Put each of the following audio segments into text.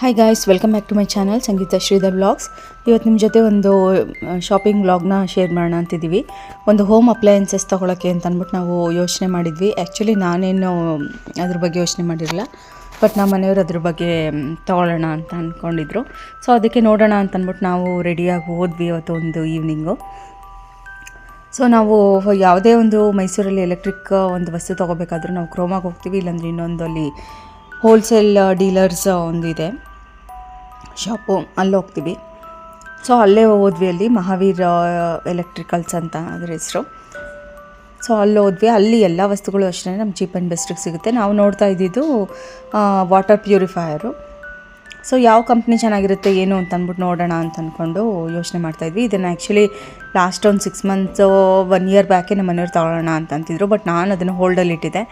Hi guys welcome back to my channel Sangeetha Sridhar blogs ಇವತ್ತು ನಿಮ್ಮ ಜೊತೆ ಒಂದು ಶಾಪಿಂಗ್ ಬ್ಲಾಗ್ನ ಶೇರ್ ಮಾಡೋಣ ಅಂತಿದ್ದೀವಿ ಒಂದು ಹೋಮ್ ಅಪ್ಲಯನ್ಸಸ್ ತೊಗೊಳಕ್ಕೆ ಅಂತ ಅಂದ್ಬಿಟ್ಟು ನಾವು ಯೋಚನೆ ಮಾಡಿದ್ವಿ. ಆ್ಯಕ್ಚುಲಿ ನಾನೇನು ಅದ್ರ ಬಗ್ಗೆ ಯೋಚನೆ ಮಾಡಿರಲಿಲ್ಲ. ಬಟ್ ನಮ್ಮ ಮನೆಯವರು ಅದ್ರ ಬಗ್ಗೆ ತೊಗೊಳ್ಳೋಣ ಅಂತ ಅಂದ್ಕೊಂಡಿದ್ರು ಸೊ ಅದಕ್ಕೆ ನೋಡೋಣ ಅಂತ ಅಂದ್ಬಿಟ್ಟು ನಾವು ರೆಡಿಯಾಗಿ ಹೋದ್ವಿ ಇವತ್ತು ಒಂದು ಈವ್ನಿಂಗು ಸೊ ನಾವು ಯಾವುದೇ ಒಂದು ಮೈಸೂರಲ್ಲಿ ಎಲೆಕ್ಟ್ರಿಕ್ ಒಂದು ವಸ್ತು ತೊಗೋಬೇಕಾದ್ರೂ ನಾವು ಕ್ರೋಮಾಗಿ ಹೋಗ್ತೀವಿ. ಇಲ್ಲಾಂದ್ರೆ ಇನ್ನೊಂದು ಅಲ್ಲಿ ಹೋಲ್ಸೇಲ್ ಡೀಲರ್ಸ್ ಒಂದಿದೆ. ಇದೆ ಶಾಪು ಅಲ್ಲಿ ಹೋಗ್ತೀವಿ. ಸೊ ಅಲ್ಲೇ ಹೋದ್ವಿ ಅಲ್ಲಿ, ಮಹಾವೀರ್ ಎಲೆಕ್ಟ್ರಿಕಲ್ಸ್ ಅಂತ ಅದ್ರ ಹೆಸರು. ಸೊ ಅಲ್ಲಿ ಹೋದ್ವಿ. ಅಲ್ಲಿ ಎಲ್ಲ ವಸ್ತುಗಳು ಅಷ್ಟೇ ನಮ್ಮ ಚೀಪ್ ಆ್ಯಂಡ್ ಬೆಸ್ಟಿಗೆ ಸಿಗುತ್ತೆ. ನಾವು ನೋಡ್ತಾ ಇದ್ದಿದ್ದು ವಾಟರ್ ಪ್ಯೂರಿಫೈಯರು ಸೊ ಯಾವ ಕಂಪ್ನಿ ಚೆನ್ನಾಗಿರುತ್ತೆ, ಏನು ಅಂತ ಅಂದ್ಬಿಟ್ಟು ನೋಡೋಣ ಅಂತ ಅಂದ್ಕೊಂಡು ಯೋಚನೆ ಮಾಡ್ತಾಯಿದ್ವಿ ಇದನ್ನು ಆ್ಯಕ್ಚುಲಿ ಲಾಸ್ಟ್ ಒಂದು ಸಿಕ್ಸ್ ಮಂತ್ಸು ಒನ್ ಇಯರ್ ಬ್ಯಾಕೆ ನಮ್ಮ ಮನೆಯವ್ರು ತಗೊಳ್ಳೋಣ ಅಂತ ಅಂತಿದ್ರು. ಬಟ್ ನಾನು ಅದನ್ನು ಹೋಲ್ಡಲ್ಲಿ ಇಟ್ಟಿದ್ದೆ.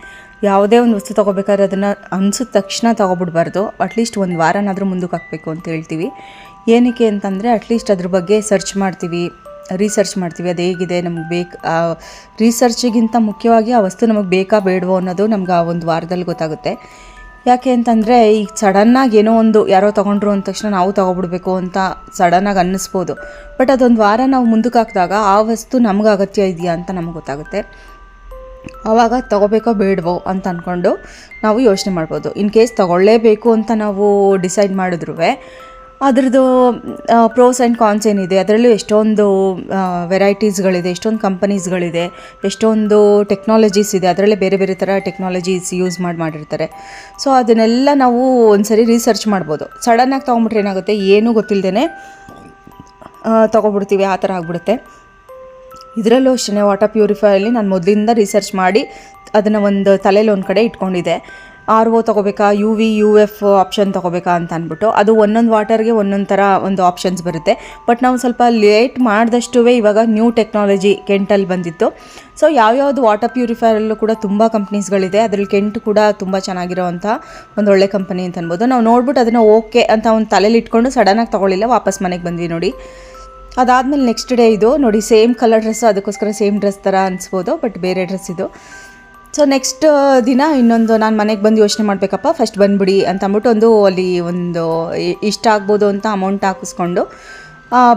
ಯಾವುದೇ ಒಂದು ವಸ್ತು ತೊಗೋಬೇಕಾದ್ರೆ ಅದನ್ನು ಅನ್ಸಿದ ತಕ್ಷಣ ತೊಗೊಬಿಡ್ಬಾರ್ದು. ಅಟ್ಲೀಸ್ಟ್ ಒಂದು ವಾರನಾದರೂ ಮುಂದಕ್ಕೆ ಹಾಕಬೇಕು ಅಂತ ಹೇಳ್ತೀವಿ. ಏನಕ್ಕೆ ಅಂತಂದರೆ ಅಟ್ಲೀಸ್ಟ್ ಅದ್ರ ಬಗ್ಗೆ ಸರ್ಚ್ ಮಾಡ್ತೀವಿ ರಿಸರ್ಚ್ ಮಾಡ್ತೀವಿ. ಅದು ಹೇಗಿದೆ, ನಮ್ಗೆ ಬೇಕು ರಿಸರ್ಚಿಗಿಂತ ಮುಖ್ಯವಾಗಿ ಆ ವಸ್ತು ನಮಗೆ ಬೇಕಾ ಬೇಡವೋ ಅನ್ನೋದು ನಮ್ಗೆ ಆ ಒಂದು ವಾರದಲ್ಲಿ ಗೊತ್ತಾಗುತ್ತೆ. ಯಾಕೆ ಅಂತಂದರೆ ಈಗ ಸಡನ್ನಾಗಿ ಏನೋ ಒಂದು ಯಾರೋ ತೊಗೊಂಡ್ರು ಅಂದ ತಕ್ಷಣ ನಾವು ತೊಗೊಬಿಡ್ಬೇಕು ಅಂತ ಸಡನ್ನಾಗಿ ಅನ್ನಿಸ್ಬೋದು. ಬಟ್ ಅದೊಂದು ವಾರ ನಾವು ಮುಂದಕ್ಕೆ ಹಾಕಿದಾಗ ಆ ವಸ್ತು ನಮ್ಗೆ ಅಗತ್ಯ ಇದೆಯಾ ಅಂತ ನಮ್ಗೆ ಗೊತ್ತಾಗುತ್ತೆ. ಆವಾಗ ತೊಗೋಬೇಕೋ ಬೇಡವೋ ಅಂತ ಅಂದ್ಕೊಂಡು ನಾವು ಯೋಚನೆ ಮಾಡ್ಬೋದು. ಇನ್ ಕೇಸ್ ತೊಗೊಳ್ಳೇಬೇಕು ಅಂತ ನಾವು ಡಿಸೈಡ್ ಮಾಡಿದ್ರೂ ಅದ್ರದ್ದು ಪ್ರೋಸ್ ಆ್ಯಂಡ್ ಕಾನ್ಸ್ ಏನಿದೆ? ಅದರಲ್ಲೂ ಎಷ್ಟೊಂದು ವೆರೈಟೀಸ್ಗಳಿದೆ ಎಷ್ಟೊಂದು ಕಂಪನೀಸ್ಗಳಿದೆ ಎಷ್ಟೊಂದು ಟೆಕ್ನಾಲಜೀಸ್ ಇದೆ. ಅದರಲ್ಲೇ ಬೇರೆ ಬೇರೆ ಥರ ಟೆಕ್ನಾಲಜೀಸ್ ಯೂಸ್ ಮಾಡಿ, ಮಾಡಿರ್ತಾರೆ. ಸೊ ಅದನ್ನೆಲ್ಲ ನಾವು ಒಂದ್ಸರಿ ರಿಸರ್ಚ್ ಮಾಡ್ಬೋದು. ಸಡನ್ನಾಗಿ ತೊಗೊಂಬಿಟ್ರೆ ಏನಾಗುತ್ತೆ? ಏನೂ ಗೊತ್ತಿಲ್ಲದೇ ತೊಗೊಬಿಡ್ತೀವಿ, ಆ ಥರ ಆಗ್ಬಿಡುತ್ತೆ. ಇದರಲ್ಲೂ ಅಷ್ಟೇ ವಾಟರ್ ಪ್ಯೂರಿಫೈಯಲ್ಲಿ ನಾನು ಮೊದಲಿಂದ ರಿಸರ್ಚ್ ಮಾಡಿ, ಅದನ್ನು ಒಂದು ತಲೆಯಲ್ಲಿ ಒಂದು ಕಡೆ ಇಟ್ಕೊಂಡಿದ್ದೆ. R O ತೊಗೋಬೇಕಾ U V U F option ತೊಗೋಬೇಕಾ ಅಂತ ಅಂದ್ಬಿಟ್ಟು ಅದು ಒಂದೊಂದು ವಾಟರ್ಗೆ ಒಂದೊಂದು ಥರ ಒಂದು ಆಪ್ಷನ್ಸ್ ಬರುತ್ತೆ. ಬಟ್ ನಾವು ಸ್ವಲ್ಪ ಲೇಟ್ ಮಾಡಿದಷ್ಟು ಇವಾಗ ನ್ಯೂ ಟೆಕ್ನಾಲಜಿ ಕೆಂಟಲ್ಲಿ ಬಂದಿತ್ತು. ಸೊ ಯಾವ್ಯಾವ್ದು ವಾಟರ್ ಪ್ಯೂರಿಫೈಯರಲ್ಲೂ ಕೂಡ ತುಂಬ ಕಂಪ್ನೀಸ್ಗಳಿದೆ ಅದರಲ್ಲಿ ಕೆಂಟ್ ಕೂಡ ತುಂಬ ಚೆನ್ನಾಗಿರೋವಂಥ ಒಂದು ಒಳ್ಳೆ ಕಂಪನಿ ಅಂತ ಅನ್ಬೋದು. ನಾವು ನೋಡ್ಬಿಟ್ಟು ಅದನ್ನು ಓಕೆ ಅಂತ ಒಂದು ತಲೆಯಲ್ಲಿ ಇಟ್ಕೊಂಡು ಸಡನ್ನಾಗಿ ತೊಗೊಳ್ಳಿಲ್ಲ ವಾಪಸ್ ಮನೆಗೆ ಬಂದ್ವಿ ನೋಡಿ. ಅದಾದಮೇಲೆ ನೆಕ್ಸ್ಟ್ ಡೇ ಇದು ನೋಡಿ ಸೇಮ್ ಕಲರ್ ಡ್ರೆಸ್ಸು ಅದಕ್ಕೋಸ್ಕರ ಸೇಮ್ ಡ್ರೆಸ್ ಥರ ಅನಿಸ್ಬೋದು ಬಟ್ ಬೇರೆ ಡ್ರೆಸ್ ಇದು. ಸೊ ನೆಕ್ಸ್ಟ್ ದಿನ ಇನ್ನೊಂದು ನಾನು ಮನೆಗೆ ಬಂದು ಯೋಚನೆ ಮಾಡಬೇಕಪ್ಪ. ಫಸ್ಟ್ ಬಂದ್ಬಿಡಿ ಅಂತ ಅಂದ್ಬಿಟ್ಟು ಒಂದು ಅಲ್ಲಿ ಒಂದು ಇಷ್ಟ ಆಗ್ಬೋದು ಅಂತ ಅಮೌಂಟ್ ಹಾಕಿಸ್ಕೊಂಡು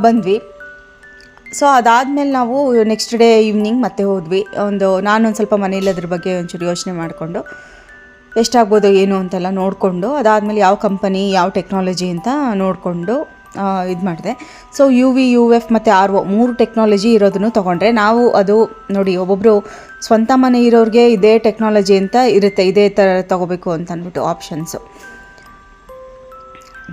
ಬಂದ್ವಿ. ಸೊ ಅದಾದಮೇಲೆ ನಾವು ನೆಕ್ಸ್ಟ್ ಡೇ ಈವ್ನಿಂಗ್ ಮತ್ತೆ ಹೋದ್ವಿ. ಒಂದು ನಾನೊಂದು ಸ್ವಲ್ಪ ಮನೇಲಿ ಅದ್ರ ಬಗ್ಗೆ ಒಂಚೂರು ಯೋಚನೆ ಮಾಡಿಕೊಂಡು, ಎಷ್ಟಾಗ್ಬೋದು ಏನು ಅಂತೆಲ್ಲ ನೋಡಿಕೊಂಡು, ಅದಾದಮೇಲೆ ಯಾವ ಕಂಪನಿ ಯಾವ ಟೆಕ್ನಾಲಜಿ ಅಂತ ನೋಡಿಕೊಂಡು ಇದು ಮಾಡಿದೆ. So U V U F ಮತ್ತು ಆರ್ ಒ ಮೂರು ಟೆಕ್ನಾಲಜಿ ಇರೋದನ್ನು ತೊಗೊಂಡ್ರೆ ನಾವು ಅದು ನೋಡಿ ಒಬ್ಬೊಬ್ಬರು ಸ್ವಂತ ಮನೆ ಇರೋರಿಗೆ ಇದೇ ಟೆಕ್ನಾಲಜಿ ಅಂತ ಇರುತ್ತೆ, ಇದೇ ಥರ ತೊಗೋಬೇಕು ಅಂತ ಅಂದ್ಬಿಟ್ಟು ಆಪ್ಷನ್ಸು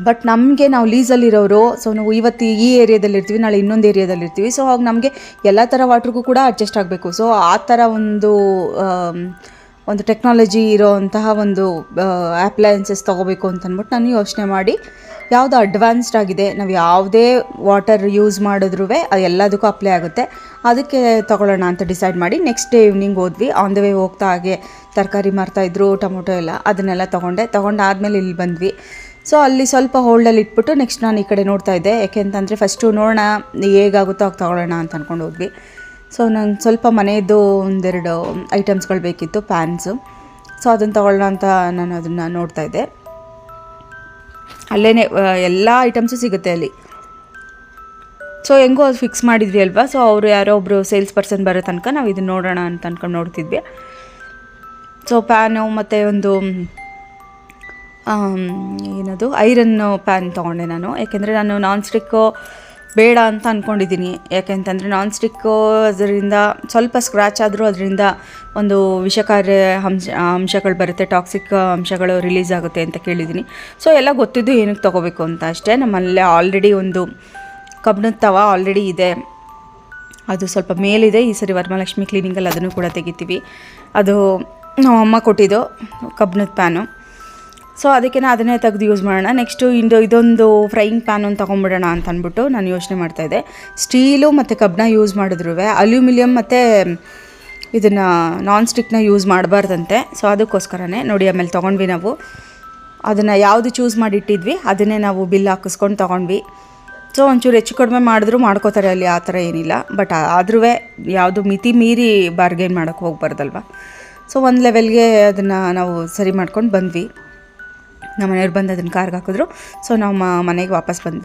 ಬಟ್ ನಮಗೆ ನಾವು ಲೀಸಲ್ಲಿರೋರು ಸೊ ನಾವು ಇವತ್ತು ಈ ಏರಿಯಾದಲ್ಲಿ ಇರ್ತೀವಿ, ನಾಳೆ ಇನ್ನೊಂದು ಏರಿಯಾದಲ್ಲಿ ಇರ್ತೀವಿ ಸೊ ಅವಾಗ ನಮಗೆ ಎಲ್ಲ ಥರ ವಾಟ್ರಿಗೂ ಕೂಡ ಅಡ್ಜಸ್ಟ್ ಆಗಬೇಕು. ಸೊ ಆ ಥರ ಒಂದು ಒಂದು ಟೆಕ್ನಾಲಜಿ ಇರೋ ಅಂತಹ ಒಂದು ಅಪ್ಲಯನ್ಸಸ್ ತೊಗೋಬೇಕು ಅಂತಂದ್ಬಿಟ್ಟು ನಾನು ಯೋಚನೆ ಮಾಡಿ ಯಾವುದು ಅಡ್ವಾನ್ಸ್ಡ್ ಆಗಿದೆ, ನಾವು ಯಾವುದೇ ವಾಟರ್ ಯೂಸ್ ಮಾಡಿದ್ರೂ ಅದು ಎಲ್ಲದಕ್ಕೂ ಅಪ್ಲೈ ಆಗುತ್ತೆ. ಅದಕ್ಕೆ ತೊಗೊಳ್ಳೋಣ ಅಂತ ಡಿಸೈಡ್ ಮಾಡಿ ನೆಕ್ಸ್ಟ್ ಡೇ ಈವ್ನಿಂಗ್ ಹೋದ್ವಿ. ಆನ್ ದ ವೇ ಹೋಗ್ತಾ ಹಾಗೆ ತರಕಾರಿ ಮಾರ್ತಾಯಿದ್ರು ಟೊಮೊಟೊ ಎಲ್ಲ ಅದನ್ನೆಲ್ಲ ತೊಗೊಂಡೆ. ತೊಗೊಂಡಾದ್ಮೇಲೆ ಇಲ್ಲಿ ಬಂದ್ವಿ. ಸೊ ಅಲ್ಲಿ ಸ್ವಲ್ಪ ಹೋಲ್ಡಲ್ಲಿ ಇಟ್ಬಿಟ್ಟು ನೆಕ್ಸ್ಟ್ ನಾನು ಈ ಕಡೆ ನೋಡ್ತಾ ಇದ್ದೆ. ಯಾಕೆ ಅಂತಂದರೆ ಫಸ್ಟು ನೋಡೋಣ ಹೇಗಾಗುತ್ತೋ ಆಗ ತೊಗೊಳ್ಳೋಣ ಅಂತ ಅಂದ್ಕೊಂಡು ಹೋದ್ವಿ. ಸೊ ನಂಗೆ ಸ್ವಲ್ಪ ಮನೆಯದ್ದು ಒಂದೆರಡು ಐಟಮ್ಸ್ಗಳು ಬೇಕಿತ್ತು ಪ್ಯಾನ್ಸು ಸೊ ಅದನ್ನು ತೊಗೊಳ್ಳೋಣ ಅಂತ ನಾನು ಅದನ್ನು ನೋಡ್ತಾ ಇದ್ದೆ. ಅಲ್ಲೇ ಎಲ್ಲ ಐಟಮ್ಸು ಸಿಗುತ್ತೆ ಅಲ್ಲಿ. ಸೊ ಹೆಂಗೋ ಅದು ಫಿಕ್ಸ್ ಮಾಡಿದ್ವಿ ಅಲ್ವಾ? ಸೊ ಅವರು ಯಾರೋ ಒಬ್ಬರು ಸೇಲ್ಸ್ ಪರ್ಸನ್ ಬರೋ ತನಕ ನಾವು ಇದನ್ನು ನೋಡೋಣ ಅಂತ ಅಂದ್ಕೊಂಡು ನೋಡ್ತಿದ್ವಿ. ಸೊ ಪ್ಯಾನು ಮತ್ತು ಒಂದು ಏನದು? ಐರನ್ನು ಪ್ಯಾನ್ ತೊಗೊಂಡೆ ನಾನು. ಯಾಕೆಂದರೆ ನಾನು ನಾನ್ ಸ್ಟಿಕ್ಕು ಬೇಡ ಅಂತ ಅಂದ್ಕೊಂಡಿದ್ದೀನಿ ಯಾಕೆಂತಂದರೆ ನಾನ್ ಸ್ಟಿಕ್ಕು ಅದರಿಂದ ಸ್ವಲ್ಪ ಸ್ಕ್ರ್ಯಾಚ್ ಆದರೂ ಅದರಿಂದ ಒಂದು ವಿಷಕಾರಿ ಅಂಶ, ಅಂಶಗಳು ಬರುತ್ತೆ ಟಾಕ್ಸಿಕ್ ಅಂಶಗಳು ರಿಲೀಸ್ ಆಗುತ್ತೆ ಅಂತ ಕೇಳಿದ್ದೀನಿ. ಸೊ ಎಲ್ಲ ಗೊತ್ತಿದ್ದು ಏನಕ್ಕೆ ತೊಗೋಬೇಕು ಅಂತ ಅಷ್ಟೇ. ನಮ್ಮಲ್ಲೇ ಆಲ್ರೆಡಿ ಒಂದು ಕಬ್ಬಿಣದ ತವ ಆಲ್ರೆಡಿ ಇದೆ. ಅದು ಸ್ವಲ್ಪ ಮೇಲಿದೆ. ಈ ಸರಿ ವರಮಹಾಲಕ್ಷ್ಮಿ ಕ್ಲೀನಿಂಗಲ್ಲಿ ಅದನ್ನು ಕೂಡ ತೆಗಿತೀವಿ. ಅದು ನಮ್ಮ ಅಮ್ಮ ಕೊಟ್ಟಿದ್ದು ಕಬ್ಬಿಣದ ಪ್ಯಾನು ಸೊ ಅದಕ್ಕೆ ನಾನು ಅದನ್ನೇ ತೆಗೆದು ಯೂಸ್ ಮಾಡೋಣ. ನೆಕ್ಸ್ಟು ಇಂದು ಇದೊಂದು ಫ್ರೈಯಿಂಗ್ ಪ್ಯಾನ್ ಒಂದು ತೊಗೊಂಬಿಡೋಣ ಅಂತ ಅಂದ್ಬಿಟ್ಟು ನಾನು ಯೋಚನೆ ಮಾಡ್ತಾಯಿದ್ದೆ ಸ್ಟೀಲು ಮತ್ತು ಕಬ್ಬನ ಯೂಸ್ ಮಾಡಿದ್ರು ಅಲ್ಯೂಮಿನಿಯಂ ಮತ್ತು ಇದನ್ನು ನಾನ್ ಸ್ಟಿಕ್ನ ಯೂಸ್ ಮಾಡಬಾರ್ದಂತೆ. ಸೊ ಅದಕ್ಕೋಸ್ಕರನೇ ನೋಡಿ ಆಮೇಲೆ ತೊಗೊಂಡ್ವಿ ನಾವು. ಅದನ್ನು ಯಾವುದು ಚೂಸ್ ಮಾಡಿಟ್ಟಿದ್ವಿ, ಅದನ್ನೇ ನಾವು ಬಿಲ್ ಹಾಕಿಸ್ಕೊಂಡು ತೊಗೊಂಡ್ವಿ. ಸೊ ಒಂಚೂರು ಹೆಚ್ಚು ಕಡಿಮೆ ಮಾಡಿದ್ರು ಮಾಡ್ಕೋತಾರೆ ಅಲ್ಲಿ ಆ ಥರ ಏನಿಲ್ಲ. ಬಟ್ ಆದ್ರೂ ಯಾವುದು ಮಿತಿ ಮೀರಿ ಬಾರ್ಗೇನ್ ಮಾಡೋಕ್ಕೆ ಹೋಗ್ಬಾರ್ದಲ್ವ. ಸೊ ಒಂದು ಲೆವೆಲ್ಗೆ ಅದನ್ನು ನಾವು ಸರಿ ಮಾಡ್ಕೊಂಡು ಬಂದ್ವಿ. ನಮ್ಮ ಮನೆಯವ್ರು ಬಂದು ಅದನ್ನು ಕಾರ್ಗೆ ಹಾಕಿದ್ರು. ಸೊ ನಾವು ಮನೆಗೆ ವಾಪಸ್ ಬಂದ್ವಿ.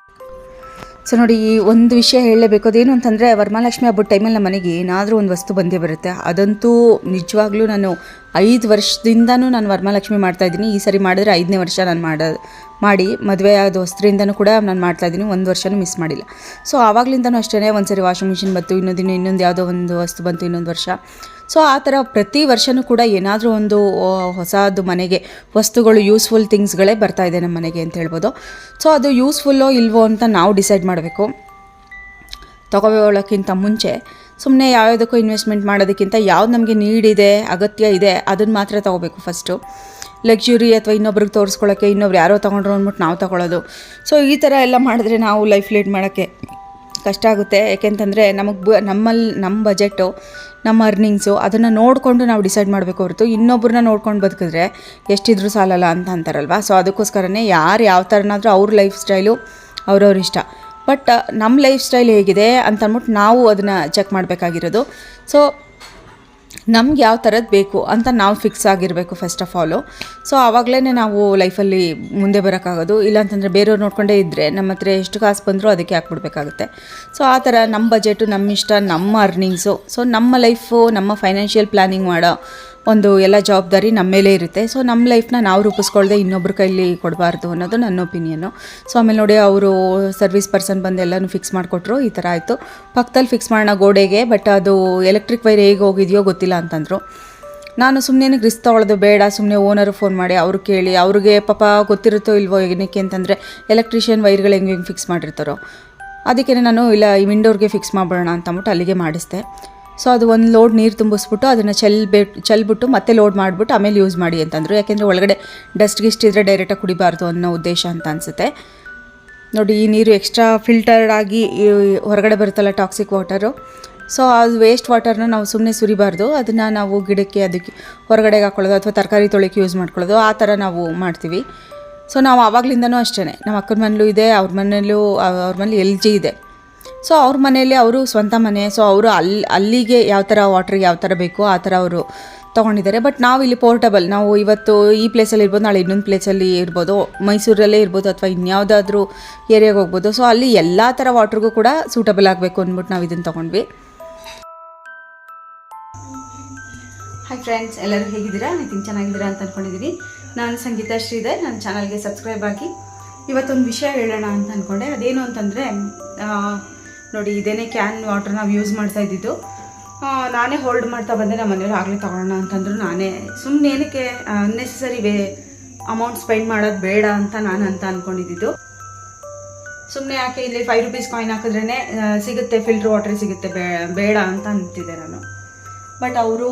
ಸೊ ನೋಡಿ, ಈ ಒಂದು ವಿಷಯ ಹೇಳಲೇಬೇಕು. ಅದೇನು ಅಂತಂದರೆ ವರಮಹಾಲಕ್ಷ್ಮಿ ಹಬ್ಬದ ಟೈಮಲ್ಲಿ ನಮ್ಮ ಮನೆಗೆ ಏನಾದರೂ ಒಂದು ವಸ್ತು ಬಂದೇ ಬರುತ್ತೆ. ಅದಂತೂ ನಿಜವಾಗ್ಲೂ ನಾನು ಐದು ವರ್ಷದಿಂದನೂ ನಾನು ವರಮಹಾಲಕ್ಷ್ಮಿ ಮಾಡ್ತಾಯಿದ್ದೀನಿ ಈ ಸರಿ ಮಾಡಿದ್ರೆ ಐದನೇ ವರ್ಷ ನಾನು ಮಾಡ, ಮಾಡಿ, ಮದುವೆ ಆದ ವಸ್ತ್ರದಿಂದನೂ ಕೂಡ ನಾನು ಮಾಡ್ತಾಯಿದ್ದೀನಿ ಒಂದು ವರ್ಷನೂ ಮಿಸ್ ಮಾಡಿಲ್ಲ. ಸೊ ಆವಾಗಲಿಂದನೂ ಅಷ್ಟೇ ಒಂದು ಸರಿ ವಾಷಿಂಗ್ ಮಿಷಿನ್ ಬಂತು ಇನ್ನೊಂದಿನ ದಿನ ಇನ್ನೊಂದು ಯಾವುದೋ ಒಂದು ವಸ್ತು ಬಂತು ಇನ್ನೊಂದು ವರ್ಷ. ಸೊ ಆ ಥರ ಪ್ರತಿ ವರ್ಷವೂ ಕೂಡ ಏನಾದರೂ ಒಂದು ಹೊಸದು ಮನೆಗೆ ವಸ್ತುಗಳು ಯೂಸ್ಫುಲ್ ಥಿಂಗ್ಸ್ಗಳೇ ಬರ್ತಾ ಇದೆ ನಮ್ಮ ಮನೆಗೆ ಅಂತ ಹೇಳ್ಬೋದು. ಸೊ ಅದು ಯೂಸ್ಫುಲ್ಲೋ ಇಲ್ವೋ ಅಂತ ನಾವು ಡಿಸೈಡ್ ಮಾಡಬೇಕು. ತಗೊಳ್ಳೋಕ್ಕಿಂತ ಮುಂಚೆ ಸುಮ್ಮನೆ ಯಾವ್ಯಾವುದಕ್ಕೂ ಇನ್ವೆಸ್ಟ್ಮೆಂಟ್ ಮಾಡೋದಕ್ಕಿಂತ ಯಾವ್ದು ನಮಗೆ ನೀಡಿದೆ ಅಗತ್ಯ ಇದೆ, ಅದನ್ನು ಮಾತ್ರ ತೊಗೋಬೇಕು ಫಸ್ಟು ಲಕ್ಸುರಿ ಅಥವಾ ಇನ್ನೊಬ್ರಿಗೆ ತೋರಿಸ್ಕೊಳ್ಳೋಕ್ಕೆ ಇನ್ನೊಬ್ರು ಯಾರೋ ತೊಗೊಂಡ್ರು ಅಂದ್ಬಿಟ್ಟು ನಾವು ತೊಗೊಳ್ಳೋದು. ಸೊ ಈ ಥರ ಎಲ್ಲ ಮಾಡಿದ್ರೆ ನಾವು ಲೈಫ್ ಲೀಡ್ ಮಾಡೋಕ್ಕೆ ಕಷ್ಟ ಆಗುತ್ತೆ. ಯಾಕೆಂತಂದರೆ ನಮಗೆ ಬ ನಮ್ಮಲ್ಲಿ ನಮ್ಮ ಬಜೆಟು ನಮ್ಮ ಅರ್ನಿಂಗ್ಸು ಅದನ್ನು ನೋಡಿಕೊಂಡು ನಾವು ಡಿಸೈಡ್ ಮಾಡಬೇಕು ಹೊರತು ಇನ್ನೊಬ್ಬರನ್ನ ನೋಡ್ಕೊಂಡು ಬದುಕಿದ್ರೆ ಎಷ್ಟಿದ್ರೂ ಸಾಲಲ್ಲ ಅಂತ ಅಂತಾರಲ್ವ? ಸೊ ಅದಕ್ಕೋಸ್ಕರನೇ ಯಾರು ಯಾವ ಥರನಾದರೂ ಅವ್ರ ಲೈಫ್ ಸ್ಟೈಲು ಅವ್ರವ್ರ ಇಷ್ಟ. ಬಟ್ ನಮ್ಮ ಲೈಫ್ ಸ್ಟೈಲ್ ಹೇಗಿದೆ ಅಂತ ಅಂದ್ಬಿಟ್ಟು ನಾವು ಅದನ್ನು ಚೆಕ್ ಮಾಡಬೇಕಾಗಿರೋದು. ಸೊ ನಮ್ಗೆ ಯಾವ ಥರದ್ದು ಬೇಕು ಅಂತ ನಾವು ಫಿಕ್ಸ್ ಆಗಿರಬೇಕು ಫಸ್ಟ್ ಆಫ್ ಆಲು ಸೊ ಆವಾಗಲೇ ನಾವು ಲೈಫಲ್ಲಿ ಮುಂದೆ ಬರೋಕ್ಕಾಗೋದು. ಇಲ್ಲಾಂತಂದರೆ ಬೇರೆಯವ್ರು ನೋಡ್ಕೊಂಡೇ ಇದ್ದರೆ ನಮ್ಮ ಹತ್ರ ಎಷ್ಟು ಕಾಸು ಬಂದರೂ ಅದಕ್ಕೆ ಹಾಕ್ಬಿಡ್ಬೇಕಾಗುತ್ತೆ. ಸೊ ಆ ಥರ ನಮ್ಮ ಬಜೆಟು ನಮ್ಮ ಇಷ್ಟ, ನಮ್ಮ ಅರ್ನಿಂಗ್ಸು ಸೊ ನಮ್ಮ ಲೈಫು ನಮ್ಮ ಫೈನಾನ್ಷಿಯಲ್ ಪ್ಲ್ಯಾನಿಂಗ್ ಮಾಡೋ ಒಂದು ಎಲ್ಲ ಜವಾಬ್ದಾರಿ ನಮ್ಮ ಮೇಲೆ ಇರುತ್ತೆ. ಸೊ ನಮ್ಮ ಲೈಫ್ನ ನಾವು ರೂಪಿಸ್ಕೊಳ್ದೆ ಇನ್ನೊಬ್ರ ಕೈಲಿ ಕೊಡಬಾರ್ದು ಅನ್ನೋದು ನನ್ನ ಒಪಿನಿಯನ್ನು ಸೊ ಆಮೇಲೆ ನೋಡಿ ಅವರು ಸರ್ವಿಸ್ ಪರ್ಸನ್ ಬಂದು ಎಲ್ಲನೂ ಫಿಕ್ಸ್ ಮಾಡಿಕೊಟ್ರು, ಈ ಥರ ಆಯಿತು. ಪಕ್ಕದಲ್ಲಿ ಫಿಕ್ಸ್ ಮಾಡೋಣ ಗೋಡೆಗೆ ಬಟ್ ಅದು ಎಲೆಕ್ಟ್ರಿಕ್ ವೈರ್ ಹೇಗೆ ಹೋಗಿದೆಯೋ ಗೊತ್ತಿಲ್ಲ ಅಂತಂದರು. ನಾನು ಸುಮ್ಮನೆ ರಿಸ್ಕ್ ತೊಗೊಳ್ಳೋದು ಬೇಡ ಸುಮ್ಮನೆ ಓನರು ಫೋನ್ ಮಾಡಿ, ಅವ್ರು ಕೇಳಿ, ಅವ್ರಿಗೆ ಪಾಪ ಗೊತ್ತಿರುತ್ತೋ ಇಲ್ವೋ ಏನಕ್ಕೆ ಅಂತಂದರೆ ಎಲೆಕ್ಟ್ರಿಷಿಯನ್ ವೈರ್ಗಳು ಹೆಂಗೆ ಹೆಂಗೆ ಫಿಕ್ಸ್ ಮಾಡಿರ್ತಾರೋ. ಅದಕ್ಕೆ ನಾನು ಇಲ್ಲ, ಈ ವಿಂಡೋರ್ಗೆ ಫಿಕ್ಸ್ ಮಾಡ್ಬಿಡೋಣ ಅಂತ ಅಂದ್ಬಿಟ್ಟು ಅಲ್ಲಿಗೆ ಮಾಡಿಸ್ದೆ. ಸೊ ಅದು ಒಂದು ಲೋಡ್ ನೀರು ತುಂಬಿಸ್ಬಿಟ್ಟು ಅದನ್ನು ಚೆಲ್ಬಿಟ್ಟು ಚೆಲ್ಬಿಟ್ಟು ಮತ್ತೆ ಲೋಡ್ ಮಾಡಿಬಿಟ್ಟು ಆಮೇಲೆ ಯೂಸ್ ಮಾಡಿ ಅಂತಂದರು. ಯಾಕೆಂದರೆ ಒಳಗಡೆ ಡಸ್ಟ್ ಗಿಸ್ಟ್ ಇದ್ದರೆ ಡೈರೆಕ್ಟಾಗಿ ಕುಡಿಬಾರ್ದು ಅನ್ನೋ ಉದ್ದೇಶ ಅಂತ ಅನಿಸುತ್ತೆ. ನೋಡಿ, ಈ ನೀರು ಎಕ್ಸ್ಟ್ರಾ ಫಿಲ್ಟರ್ಡ್ ಆಗಿ ಹೊರಗಡೆ ಬರುತ್ತಲ್ಲ ಟಾಕ್ಸಿಕ್ ವಾಟರು ಸೊ ಅದು ವೇಸ್ಟ್ ವಾಟರ್ನ ನಾವು ಸುಮ್ಮನೆ ಸುರಿಬಾರ್ದು. ಅದನ್ನು ನಾವು ಗಿಡಕ್ಕೆ ಅದಕ್ಕೆ ಹೊರಗಡೆಗೆ ಹಾಕೊಳ್ಳೋದು ಅಥವಾ ತರಕಾರಿ ತೊಳೆಕ್ಕೆ ಯೂಸ್ ಮಾಡ್ಕೊಳ್ಳೋದು, ಆ ಥರ ನಾವು ಮಾಡ್ತೀವಿ. ಸೊ ನಾವು ಆವಾಗಲಿಂದನೂ ಅಷ್ಟೇ ನಮ್ಮ ಅಕ್ಕನ ಮನೇಲೂ ಇದೆ, ಅವ್ರ ಮನೇಲೂ, ಅವ್ರ ಮನೇಲಿ ಎಲ್ ಜಿ ಇದೆ. ಸೊ ಅವ್ರ ಮನೆಯಲ್ಲಿ ಅವರು ಸ್ವಂತ ಮನೆ. ಸೊ ಅವರು ಅಲ್ಲಿ, ಅಲ್ಲಿಗೆ ಯಾವ ಥರ ವಾಟ್ರಿಗೆ ಯಾವ ಥರ ಬೇಕೋ ಆ ಥರ ಅವರು ತೊಗೊಂಡಿದ್ದಾರೆ. ಬಟ್ ನಾವು ಇಲ್ಲಿ ಪೋರ್ಟಬಲ್ ನಾವು ಇವತ್ತು ಈ ಪ್ಲೇಸಲ್ಲಿ ಇರ್ಬೋದು, ನಾಳೆ ಇನ್ನೊಂದು ಪ್ಲೇಸಲ್ಲಿ ಇರ್ಬೋದು, ಮೈಸೂರಲ್ಲೇ ಇರ್ಬೋದು ಅಥವಾ ಇನ್ಯಾವುದಾದ್ರೂ ಏರಿಯಾಗೆ ಹೋಗ್ಬೋದು. ಸೊ ಅಲ್ಲಿ ಎಲ್ಲ ಥರ ವಾಟ್ರಿಗೂ ಕೂಡ ಸೂಟಬಲ್ ಆಗಬೇಕು ಅಂದ್ಬಿಟ್ಟು ನಾವು ಇದನ್ನು ತೊಗೊಂಡ್ವಿ. ಹಾಯ್ ಫ್ರೆಂಡ್ಸ್ ಎಲ್ಲರೂ ಹೇಗಿದ್ದೀರಾ? ನಿತಿನ್ ಚೆನ್ನಾಗಿದ್ದೀರಾ ಅಂತ ಅಂದ್ಕೊಂಡಿದ್ದೀನಿ ನಾನು ಸಂಗೀತಾ ಶ್ರೀಧರ್. ನನ್ನ ಚಾನಲ್ಗೆ ಸಬ್ಸ್ಕ್ರೈಬ್ ಆಗಿ ಇವತ್ತೊಂದು ವಿಷಯ ಹೇಳೋಣ ಅಂತ ಅಂದ್ಕೊಂಡೆ ಅದೇನು ಅಂತಂದರೆ ನೋಡಿ, ಇದೇನೇ ಕ್ಯಾನ್ ವಾಟರ್ ನಾವು ಯೂಸ್ ಮಾಡ್ತಾ ಇದ್ದಿದ್ದು. ನಾನೇ ಹೋಲ್ಡ್ ಮಾಡ್ತಾ ಬಂದೆ ನಮ್ಮ ಮನೆಯವ್ರು ಆಗಲೇ ತೊಗೊಳ್ಳೋಣ ಅಂತಂದ್ರು ನಾನೇ. ಸುಮ್ಮನೆ ಏನಕ್ಕೆ ಅನ್ನೆಸರಿ ವೇ ಅಮೌಂಟ್ ಸ್ಪೆಂಡ್ ಮಾಡೋದು ಬೇಡ ಅಂತ ನಾನು ಅಂತ ಅಂದ್ಕೊಂಡಿದ್ದು ಸುಮ್ಮನೆ ಯಾಕೆ ಇಲ್ಲಿ ಫೈವ್ ರುಪೀಸ್ ಕಾಯಿನ್ ಹಾಕಿದ್ರೇ ಸಿಗುತ್ತೆ ಫಿಲ್ಟರ್ ವಾಟರ್ ಸಿಗುತ್ತೆ ಬೇಡ ಅಂತ ಅಂತಿದ್ದೆ ನಾನು. ಬಟ್ ಅವರು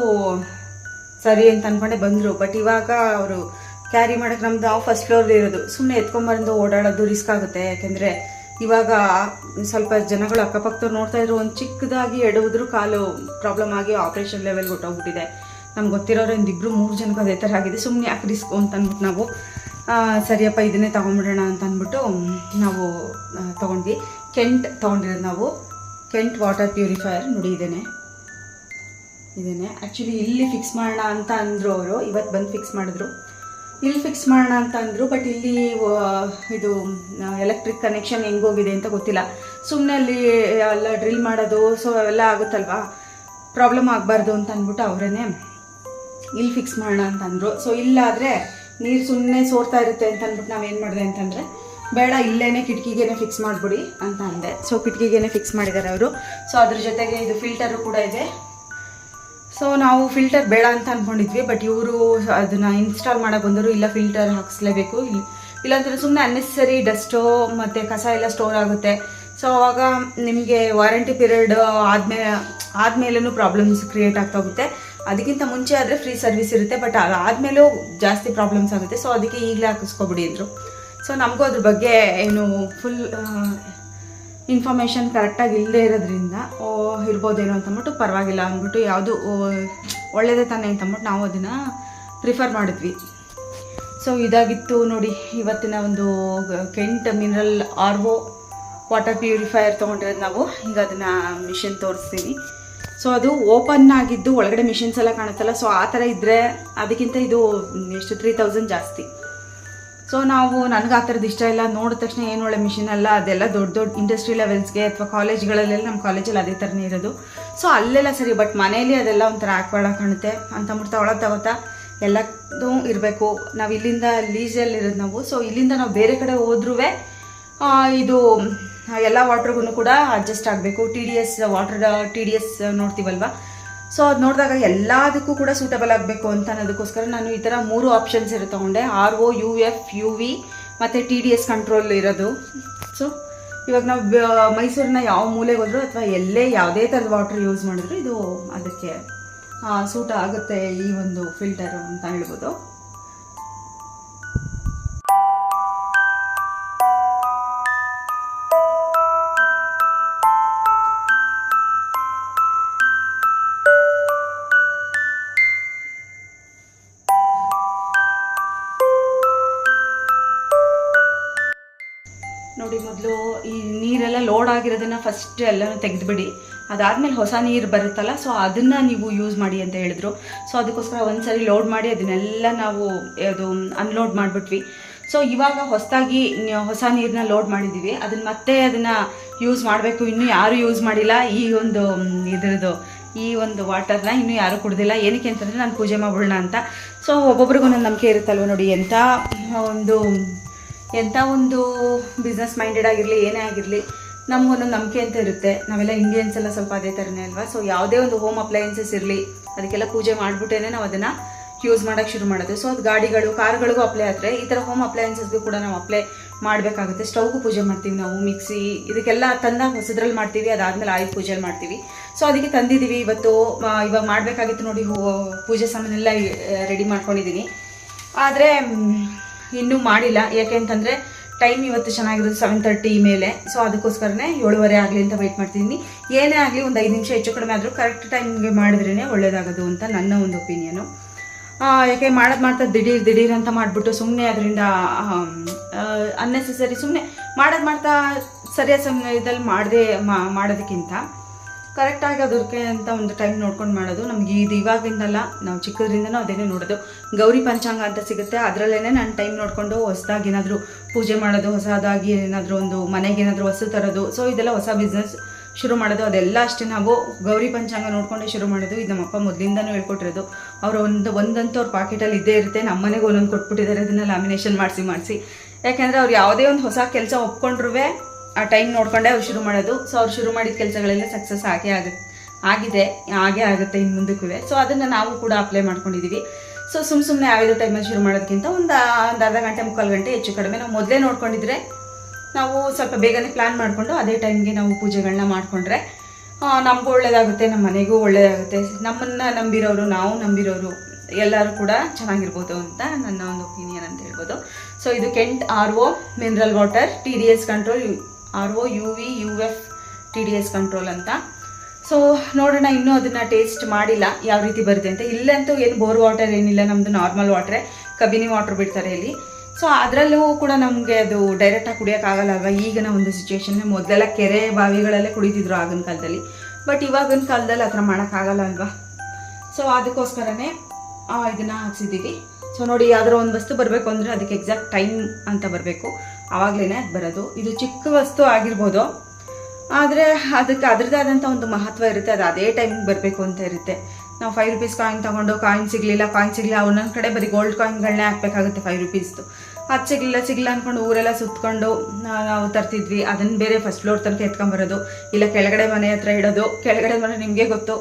ಸರಿ ಅಂತ ಅಂದ್ಕೊಂಡೆ ಬಂದರು. ಬಟ್ ಇವಾಗ ಅವರು ಕ್ಯಾರಿ ಮಾಡೋಕ್ಕೆ ನಾವು ಫಸ್ಟ್ ಫ್ಲೋರ್ ಇರೋದು. ಸುಮ್ಮನೆ ಎತ್ಕೊಂಬಂದು ಓಡಾಡೋದು ರಿಸ್ಕ್ ಆಗುತ್ತೆ. ಯಾಕೆಂದರೆ ಇವಾಗ ಸ್ವಲ್ಪ ಜನಗಳು ಅಕ್ಕಪಕ್ಕದವ್ರು ನೋಡ್ತಾ ಇದ್ರು, ಒಂದು ಚಿಕ್ಕದಾಗಿ ಎಡವುದ್ರು ಕಾಲು ಪ್ರಾಬ್ಲಮ್ ಆಗಿ ಆಪ್ರೇಷನ್ ಲೆವೆಲ್ಗೆ ಹೊಟ್ಟೋಗ್ಬಿಟ್ಟಿದೆ ನಮ್ಗೆ ಗೊತ್ತಿರೋರು ಒಂದಿಬ್ರು ಮೂರು ಜನಕ್ಕೆ ಅದೇ ಥರ ಆಗಿದೆ. ಸುಮ್ಮನೆ ಯಾಕೆ ರಿಸ್ಕ್ ಅಂತ ಅಂದ್ಬಿಟ್ಟು ನಾವು ಸರಿಯಪ್ಪ ಇದನ್ನೇ ತೊಗೊಂಬಿಡೋಣ ಅಂತ ಅಂದ್ಬಿಟ್ಟು ನಾವು ತೊಗೊಂಡ್ವಿ. ಕೆಂಟ್ ತೊಗೊಂಡಿರೋದು ನಾವು. ಕೆಂಟ್ ವಾಟರ್ ಪ್ಯೂರಿಫೈಯರ್ ನೋಡಿ ಇದೇನೆ ಇದೇನೆ ಆ್ಯಕ್ಚುಲಿ ಇಲ್ಲಿ ಫಿಕ್ಸ್ ಮಾಡೋಣ ಅಂತ ಅಂದರು ಅವರು. ಇವತ್ತು ಬಂದು ಫಿಕ್ಸ್ ಮಾಡಿದ್ರು. ಇಲ್ಲಿ ಫಿಕ್ಸ್ ಮಾಡೋಣ ಅಂತ ಅಂದರು ಬಟ್ ಇಲ್ಲಿ ಇದು ಎಲೆಕ್ಟ್ರಿಕ್ ಕನೆಕ್ಷನ್ ಹೆಂಗೋಗಿದೆ ಅಂತ ಗೊತ್ತಿಲ್ಲ. ಸುಮ್ಮನೆ ಅಲ್ಲಿ, ಎಲ್ಲ ಡ್ರಿಲ್ ಮಾಡೋದು ಸೊ ಅವೆಲ್ಲ ಆಗುತ್ತಲ್ವಾ? ಪ್ರಾಬ್ಲಮ್ ಆಗಬಾರ್ದು ಅಂತ ಅಂದ್ಬಿಟ್ಟು ಅವರೇ ಇಲ್ಲಿ ಫಿಕ್ಸ್ ಮಾಡೋಣ ಅಂತ ಅಂದರು. ಸೊ ಇಲ್ಲಾದರೆ ನೀರು ಸುಮ್ಮನೆ ಸೋರ್ತಾ ಇರುತ್ತೆ ಅಂತ ಅಂದ್ಬಿಟ್ಟು ನಾವೇನು ಮಾಡಿದೆ ಅಂತಂದರೆ ಬೇಡ ಇಲ್ಲೇ ಕಿಟಕಿಗೇನೆ ಫಿಕ್ಸ್ ಮಾಡಿಬಿಡಿ ಅಂತ ಅಂದೆ. ಸೊ ಕಿಟಕಿಗೇನೆ ಫಿಕ್ಸ್ ಮಾಡಿದ್ದಾರೆ ಅವರು. ಸೊ ಅದ್ರ ಜೊತೆಗೆ ಇದು ಫಿಲ್ಟರು ಕೂಡ ಇದೆ. ಸೊ ನಾವು ಫಿಲ್ಟರ್ ಬೇಡ ಅಂತ ಅಂದ್ಕೊಂಡಿದ್ವಿ ಬಟ್ ಇವರು ಅದನ್ನು ಇನ್ಸ್ಟಾಲ್ ಮಾಡೋಕೆ ಬಂದರು ಇಲ್ಲ ಫಿಲ್ಟರ್ ಹಾಕಿಸ್ಲೇಬೇಕು. ಇಲ್ಲ ಇಲ್ಲಾಂತಂದ್ರೆ ಸುಮ್ಮನೆ ಅನ್ನೆಸರಿ ಡಸ್ಟು ಮತ್ತು ಕಸ ಎಲ್ಲ ಸ್ಟೋರ್ ಆಗುತ್ತೆ. ಸೊ ಅವಾಗ ನಿಮಗೆ ವಾರಂಟಿ ಪೀರಿಯಡ್ ಆದಮೇಲೆ ಆದಮೇಲೂ ಪ್ರಾಬ್ಲಮ್ಸ್ ಕ್ರಿಯೇಟ್ ಆಗ್ತಾ ಹೋಗುತ್ತೆ. ಅದಕ್ಕಿಂತ ಮುಂಚೆ ಆದರೆ ಫ್ರೀ ಸರ್ವಿಸ್ ಇರುತ್ತೆ ಬಟ್ ಅದಾದಮೇಲೂ ಜಾಸ್ತಿ ಪ್ರಾಬ್ಲಮ್ಸ್ ಆಗುತ್ತೆ. ಸೊ ಅದಕ್ಕೆ ಈಗಲೇ ಹಾಕಿಸ್ಕೊಬಿಡಿ ಅಂದರು. ಸೊ ನಮಗೂ ಅದ್ರ ಬಗ್ಗೆ ಏನು ಫುಲ್ ಇನ್ಫಾರ್ಮೇಷನ್ ಕರೆಕ್ಟಾಗಿ ಇಲ್ಲದೆ ಇರೋದ್ರಿಂದ, ಓ, ಇರ್ಬೋದೇನೋ ಅಂತಂದ್ಬಿಟ್ಟು ಪರವಾಗಿಲ್ಲ ಅಂದ್ಬಿಟ್ಟು ಯಾವುದು ಒಳ್ಳೆಯದೇ ತಾನೇ ಅಂತ ಅಂದ್ಬಿಟ್ಟು ನಾವು ಅದನ್ನು ಪ್ರಿಫರ್ ಮಾಡಿದ್ವಿ. ಸೊ ಇದಾಗಿತ್ತು ನೋಡಿ, ಇವತ್ತಿನ ಒಂದು Kent mineral R O water purifier ತೊಗೊಂಡಿರೋದು ನಾವು. ಈಗ ಅದನ್ನು ಮಿಷಿನ್ ತೋರಿಸ್ತೀನಿ ಸೊ ಅದು ಓಪನ್ ಆಗಿದ್ದು ಒಳಗಡೆ ಮಿಷಿನ್ಸ್ ಎಲ್ಲ ಕಾಣುತ್ತಲ್ಲ. ಸೊ ಆ ಥರ ಇದ್ದರೆ ಅದಕ್ಕಿಂತ ಇದು ಎಷ್ಟು ತ್ರೀ ತೌಸಂಡ್ ಜಾಸ್ತಿ. ಸೊ ನಾವು ನನಗೆ ಆ ಥರದ್ದು ಇಷ್ಟ ಇಲ್ಲ. ನೋಡಿದ ತಕ್ಷಣ ಏನು ಒಳ್ಳೆ ಮಿಷಿನ್ ಅಲ್ಲ, ಅದೆಲ್ಲ ದೊಡ್ಡ ದೊಡ್ಡ ಇಂಡಸ್ಟ್ರಿ ಲೆವೆಲ್ಸ್ಗೆ ಅಥವಾ ಕಾಲೇಜ್ಗಳಲ್ಲೆಲ್ಲ ನಮ್ಮ ಕಾಲೇಜಲ್ಲಿ ಅದೇ ಥರನೇ ಇರೋದು. ಸೊ ಅಲ್ಲೆಲ್ಲ ಸರಿ ಬಟ್ ಮನೇಲಿ ಅದೆಲ್ಲ ಒಂಥರ ಆಕ್ವಾಡ ಕಾಣುತ್ತೆ. ಅಂತ ಮುಟ್ತಾ ಒಳಗೆ ತಗೋತಾ ಎಲ್ಲದೂ ಇರಬೇಕು. ನಾವು ಇಲ್ಲಿಂದ ಲೀಸಲ್ಲಿ ಇರೋದು ನಾವು. ಸೊ ಇಲ್ಲಿಂದ ನಾವು ಬೇರೆ ಕಡೆ ಹೋದ್ರೂ ಇದು, ಎಲ್ಲ ವಾಟ್ರಿಗೂ ಕೂಡ ಅಡ್ಜಸ್ಟ್ ಆಗಬೇಕು. T D S water T D S ನೋಡ್ತೀವಲ್ವ? So ಅದು ನೋಡಿದಾಗ ಎಲ್ಲದಕ್ಕೂ ಕೂಡ ಸೂಟಬಲ್ ಆಗಬೇಕು ಅಂತ ಅನ್ನೋದಕ್ಕೋಸ್ಕರ ನಾನು ಈ ಥರ ಮೂರು ಆಪ್ಷನ್ಸ್ ಇರೋ ತೊಗೊಂಡೆ. R O U F U V ಮತ್ತು ಟಿ ಡಿ ಎಸ್ ಕಂಟ್ರೋಲ್ ಇರೋದು. ಸೊ ಇವಾಗ ನಾವು ಮೈಸೂರಿನ ಯಾವ ಮೂಲೆಗೆ ಹೋದ್ರು ಅಥವಾ ಎಲ್ಲೇ ಯಾವುದೇ ಥರದ ವಾಟರ್ ಯೂಸ್ ಮಾಡಿದ್ರು ಇದು ಅದಕ್ಕೆ ಸೂಟ್ ಆಗುತ್ತೆ ಈ ಒಂದು ಫಿಲ್ಟರ್ ಅಂತ ಹೇಳ್ಬೋದು. ಫಸ್ಟ್ ಎಲ್ಲನೂ ತೆಗೆದುಬಿಡಿ. ಅದಾದಮೇಲೆ ಹೊಸ ನೀರು ಬರುತ್ತಲ್ಲ ಸೊ ಅದನ್ನು ನೀವು ಯೂಸ್ ಮಾಡಿ ಅಂತ ಹೇಳಿದ್ರು. ಸೊ ಅದಕ್ಕೋಸ್ಕರ ಒಂದ್ಸರಿ ಲೋಡ್ ಮಾಡಿ ಅದನ್ನೆಲ್ಲ ನಾವು ಅದು ಅನ್ಲೋಡ್ ಮಾಡಿಬಿಟ್ವಿ. ಸೊ ಇವಾಗ ಹೊಸದಾಗಿ ಹೊಸ ನೀರನ್ನ ಲೋಡ್ ಮಾಡಿದ್ದೀವಿ ಅದನ್ನ ಮತ್ತೆ ಅದನ್ನು ಯೂಸ್ ಮಾಡಬೇಕು. ಇನ್ನೂ ಯಾರೂ ಯೂಸ್ ಮಾಡಿಲ್ಲ. ಈ ಒಂದು ಇದರದು ಇದ್ರದ್ದು, ಈ ಒಂದು ವಾಟರ್ನ ಇನ್ನೂ ಯಾರೂ ಕುಡ್ದಿಲ್ಲ. ಏನಕ್ಕೆ ಅಂತಂದರೆ ನಾನು ಪೂಜೆ ಮಾಡ್ಬಿಡೋಣ ಅಂತ. ಸೊ ಒಬ್ಬೊಬ್ರಿಗೂ ಒಂದು ನಂಬಿಕೆ ಇರುತ್ತಲ್ವ ನೋಡಿ ಎಂಥ ಒಂದು ಎಂಥ ಒಂದು ಬಿಸ್ನೆಸ್ ಮೈಂಡೆಡ್ ಆಗಿರಲಿ, ಏನೇ ಆಗಿರಲಿ. ನಮಗೊಂದೊಂದು ನಂಬಿಕೆ ಅಂತ ಇರುತ್ತೆ. ನಾವೆಲ್ಲ ಇಂಡಿಯನ್ಸ್ ಎಲ್ಲ ಸ್ವಲ್ಪ ಅದೇ ಥರನೇ ಅಲ್ವಾ? ಸೊ ಯಾವುದೇ ಒಂದು ಹೋಮ್ ಅಪ್ಲಯನ್ಸಸ್ ಇರಲಿ, ಅದಕ್ಕೆಲ್ಲ ಪೂಜೆ ಮಾಡಿಬಿಟ್ಟೇನೆ ನಾವು ಅದನ್ನು ಯೂಸ್ ಮಾಡೋಕ್ಕೆ ಶುರು ಮಾಡೋದು ಸೊ ಅದು ಗಾಡಿಗಳು, ಕಾರ್ಗಳಿಗೂ ಅಪ್ಲೈ ಆದರೆ ಈ ಥರ ಹೋಮ್ ಅಪ್ಲಯನ್ಸಸ್ಗೂ ಕೂಡ ನಾವು ಅಪ್ಲೈ ಮಾಡಬೇಕಾಗುತ್ತೆ. ಸ್ಟವ್ಗೂ ಪೂಜೆ ಮಾಡ್ತೀವಿ ನಾವು ಮಿಕ್ಸಿ ಇದಕ್ಕೆಲ್ಲ ತಂದಾಗ ಹೊಸದ್ರಲ್ಲಿ ಮಾಡ್ತೀವಿ, ಅದಾದಮೇಲೆ ಆಯುಧ ಪೂಜೆ ಮಾಡ್ತೀವಿ. ಸೊ ಅದಕ್ಕೆ ತಂದಿದ್ದೀವಿ ಇವತ್ತು ಇವಾಗ ಮಾಡಬೇಕಾಗಿತ್ತು ನೋಡಿ ಪೂಜೆ ಸಾಮಾನೆಲ್ಲ ರೆಡಿ ಮಾಡ್ಕೊಂಡಿದ್ದೀನಿ ಆದರೆ ಇನ್ನೂ ಮಾಡಿಲ್ಲ. ಯಾಕೆ ಅಂತಂದರೆ ಟೈಮ್ ಇವತ್ತು ಚೆನ್ನಾಗಿರೋದು ಸೆವೆನ್ ತರ್ಟಿ ಮೇಲೆ. ಸೊ ಅದಕ್ಕೋಸ್ಕರನೇ ಏಳುವರೆ ಆಗಲಿ ಅಂತ ವೆಯ್ಟ್ ಮಾಡ್ತಿದ್ದೀನಿ. ಏನೇ ಆಗಲಿ ಒಂದು ಐದು ನಿಮಿಷ ಹೆಚ್ಚು ಕಡಿಮೆ ಆದರೂ ಕರೆಕ್ಟ್ ಟೈಮ್ಗೆ ಮಾಡಿದ್ರೇ ಒಳ್ಳೇದಾಗೋದು ಅಂತ ನನ್ನ ಒಂದು ಒಪಿನಿಯನು ಯಾಕೆ ಮಾಡೋದು ಮಾಡ್ತಾ ದಿಢೀರ್ ದಿಢೀರ್ ಅಂತ ಮಾಡಿಬಿಟ್ಟು ಸುಮ್ಮನೆ ಅದರಿಂದ ಅನ್ನೆಸೆಸರಿ ಸುಮ್ಮನೆ ಮಾಡೋದು ಮಾಡ್ತಾ ಸರಿಯಾದ ಸಮಯದಲ್ಲಿ ಮಾಡದೆ ಮಾಡೋದಕ್ಕಿಂತ ಕರೆಕ್ಟಾಗಿ ಅದಕ್ಕೆ ಅಂತ ಒಂದು ಟೈಮ್ ನೋಡ್ಕೊಂಡು ಮಾಡೋದು. ನಮ್ಗೆ ಇದು ಇವಾಗಿಂದಲ್ಲ, ನಾವು ಚಿಕ್ಕದ್ರಿಂದನೂ ಅದೇನೇ ನೋಡೋದು. ಗೌರಿ ಪಂಚಾಂಗ ಅಂತ ಸಿಗುತ್ತೆ. ಅದರಲ್ಲೇ ನಾನು ಟೈಮ್ ನೋಡಿಕೊಂಡು ಹೊಸದಾಗಿ ಏನಾದರೂ ಪೂಜೆ ಮಾಡೋದು, ಹೊಸದಾಗಿ ಏನಾದರೂ ಒಂದು ಮನೆಗೆ ಏನಾದರೂ ಹೊಸ ತರೋದು. ಸೊ ಇದೆಲ್ಲ ಹೊಸ ಬಿಸ್ನೆಸ್ ಶುರು ಮಾಡೋದು. ಅದೆಲ್ಲ ಅಷ್ಟೇ ನಾವು ಗೌರಿ ಪಂಚಾಂಗ ನೋಡ್ಕೊಂಡೇ ಶುರು ಮಾಡೋದು. ಇದು ನಮ್ಮಪ್ಪ ಮೊದಲಿಂದನೂ ಹೇಳ್ಕೊಟ್ಟಿರೋದು. ಅವರು ಒಂದು ಒಂದಂತೂ ಅವ್ರ ಪಾಕೆಟಲ್ಲಿ ಇದ್ದೇ ಇರುತ್ತೆ. ನಮ್ಮ ಮನೆಗೆ ಒಂದೊಂದು ಕೊಟ್ಬಿಟ್ಟಿದ್ದಾರೆ. ಅದನ್ನು ಲ್ಯಾಮಿನೇಷನ್ ಮಾಡಿಸಿ ಮಾಡಿಸಿ. ಯಾಕೆಂದರೆ ಅವ್ರು ಯಾವುದೇ ಒಂದು ಹೊಸ ಕೆಲಸ ಒಪ್ಕೊಂಡ್ರೂ ಆ ಟೈಮ್ ನೋಡ್ಕೊಂಡೆ ಅವ್ರು ಶುರು ಮಾಡೋದು. ಸೊ ಅವ್ರು ಶುರು ಮಾಡಿದ ಕೆಲಸಗಳೆಲ್ಲ ಸಕ್ಸಸ್ ಆಗೇ ಆಗುತ್ತೆ ಆಗಿದೆ ಹಾಗೆ ಆಗುತ್ತೆ ಇನ್ನು ಮುಂದಕ್ಕೂ ಸೊ ಅದನ್ನು ನಾವು ಕೂಡ ಅಪ್ಲೈ ಮಾಡ್ಕೊಂಡಿದ್ದೀವಿ ಸೊ ಸುಮ್ಮ ಸುಮ್ಮನೆ ಯಾವುದೇ ಟೈಮಲ್ಲಿ ಶುರು ಮಾಡೋದಕ್ಕಿಂತ ಒಂದು ಒಂದು ಅರ್ಧ ಗಂಟೆ, ಮುಕ್ಕಾಲು ಗಂಟೆ ಹೆಚ್ಚು ಕಡಿಮೆ. ನಾವು ಮೊದಲೇ ನೋಡ್ಕೊಂಡಿದ್ರೆ ನಾವು ಸ್ವಲ್ಪ ಬೇಗನೆ ಪ್ಲ್ಯಾನ್ ಮಾಡಿಕೊಂಡು ಅದೇ ಟೈಮ್ಗೆ ನಾವು ಪೂಜೆಗಳನ್ನ ಮಾಡಿಕೊಂಡ್ರೆ ನಮಗೂ ಒಳ್ಳೇದಾಗುತ್ತೆ ನಮ್ಮ ಮನೆಗೂ ಒಳ್ಳೆಯದಾಗುತ್ತೆ ನಮ್ಮನ್ನು ನಂಬಿರೋರು, ನಾವು ನಂಬಿರೋರು ಎಲ್ಲರೂ ಕೂಡ ಚೆನ್ನಾಗಿರ್ಬೋದು ಅಂತ ನನ್ನ ಒಂದು ಒಪಿನಿಯನ್ ಅಂತ ಹೇಳ್ಬೋದು. ಸೊ ಇದು Kent R O mineral water T D S control R O U V U F T D S control ಅಂತ. ಸೊ ನೋಡೋಣ, ಇನ್ನೂ ಅದನ್ನು ಟೇಸ್ಟ್ ಮಾಡಿಲ್ಲ, ಯಾವ ರೀತಿ ಬರುತ್ತೆ ಅಂತ. ಇಲ್ಲಂತೂ ಏನು ಬೋರ್ ವಾಟರ್ ಏನಿಲ್ಲ ನಮ್ಮದು ನಾರ್ಮಲ್ ವಾಟ್ರೇ ಕಬಿನಿ ವಾಟರ್ ಬಿಡ್ತಾರೆ ಇಲ್ಲಿ. ಸೊ ಅದರಲ್ಲೂ ಕೂಡ ನಮಗೆ ಅದು ಡೈರೆಕ್ಟಾಗಿ ಕುಡಿಯೋಕ್ಕಾಗಲ್ಲ ಅಲ್ವಾ? ಈಗಿನ ಒಂದು ಸಿಚುವೇಶನ್ ಮೊದಲೆಲ್ಲ ಕೆರೆ ಬಾವಿಗಳಲ್ಲೇ ಕುಡಿತಿದ್ರು ಆಗಿನ ಕಾಲದಲ್ಲಿ. ಬಟ್ ಇವಾಗಿನ ಕಾಲದಲ್ಲಿ ಆ ಥರ ಮಾಡೋಕ್ಕಾಗಲ್ಲ ಅಲ್ವಾ? ಸೊ ಅದಕ್ಕೋಸ್ಕರನೇ ಇದನ್ನು ಹಾಕ್ಸಿದ್ದೀವಿ. ಸೊ ನೋಡಿ ಯಾವ್ದಾರ ಒಂದು ವಸ್ತು ಬರಬೇಕು ಅಂದರೆ ಅದಕ್ಕೆ ಎಕ್ಸಾಕ್ಟ್ ಟೈಮ್ ಅಂತ ಬರಬೇಕು. ಆವಾಗಲೇ ಬರೋದು. ಇದು ಚಿಕ್ಕ ವಸ್ತು ಆಗಿರ್ಬೋದು. ಆದರೆ ಅದಕ್ಕೆ ಅದರದ್ದೇ ಆದಂಥ ಒಂದು ಮಹತ್ವ ಇರುತ್ತೆ. ಅದು ಅದೇ ಟೈಮಿಗೆ ಬರಬೇಕು ಅಂತ ಇರುತ್ತೆ. ನಾವು ಫೈವ್ ರುಪೀಸ್ ಕಾಯಿನ್ ತೊಗೊಂಡು ಕಾಯಿನ್ ಸಿಗಲಿಲ್ಲ ಕಾಯಿನ್ ಸಿಗಲಿಲ್ಲ, ಒಂದೊಂದು ಕಡೆ ಬರೀ ಗೋಲ್ಡ್ ಕಾಯಿನ್ಗಳನ್ನೇ ಹಾಕಬೇಕಾಗುತ್ತೆ ಫೈವ್ ರುಪೀಸ್ದು ಅದು ಸಿಗಲಿಲ್ಲ ಸಿಗಲಿಲ್ಲ ಅಂದ್ಕೊಂಡು ಊರೆಲ್ಲ ಸುತ್ತಕೊಂಡು ನಾವು ತರ್ತಿದ್ವಿ. ಅದನ್ನು ಬೇರೆ ಫಸ್ಟ್ ಫ್ಲೋರ್ ತನಕ ಎತ್ಕೊಂಬರೋದು ಇಲ್ಲ ಕೆಳಗಡೆ ಮನೆ ಹತ್ರ ಇಡೋದು. ಕೆಳಗಡೆ ಮನೆ ನಿಮಗೆ ಗೊತ್ತು.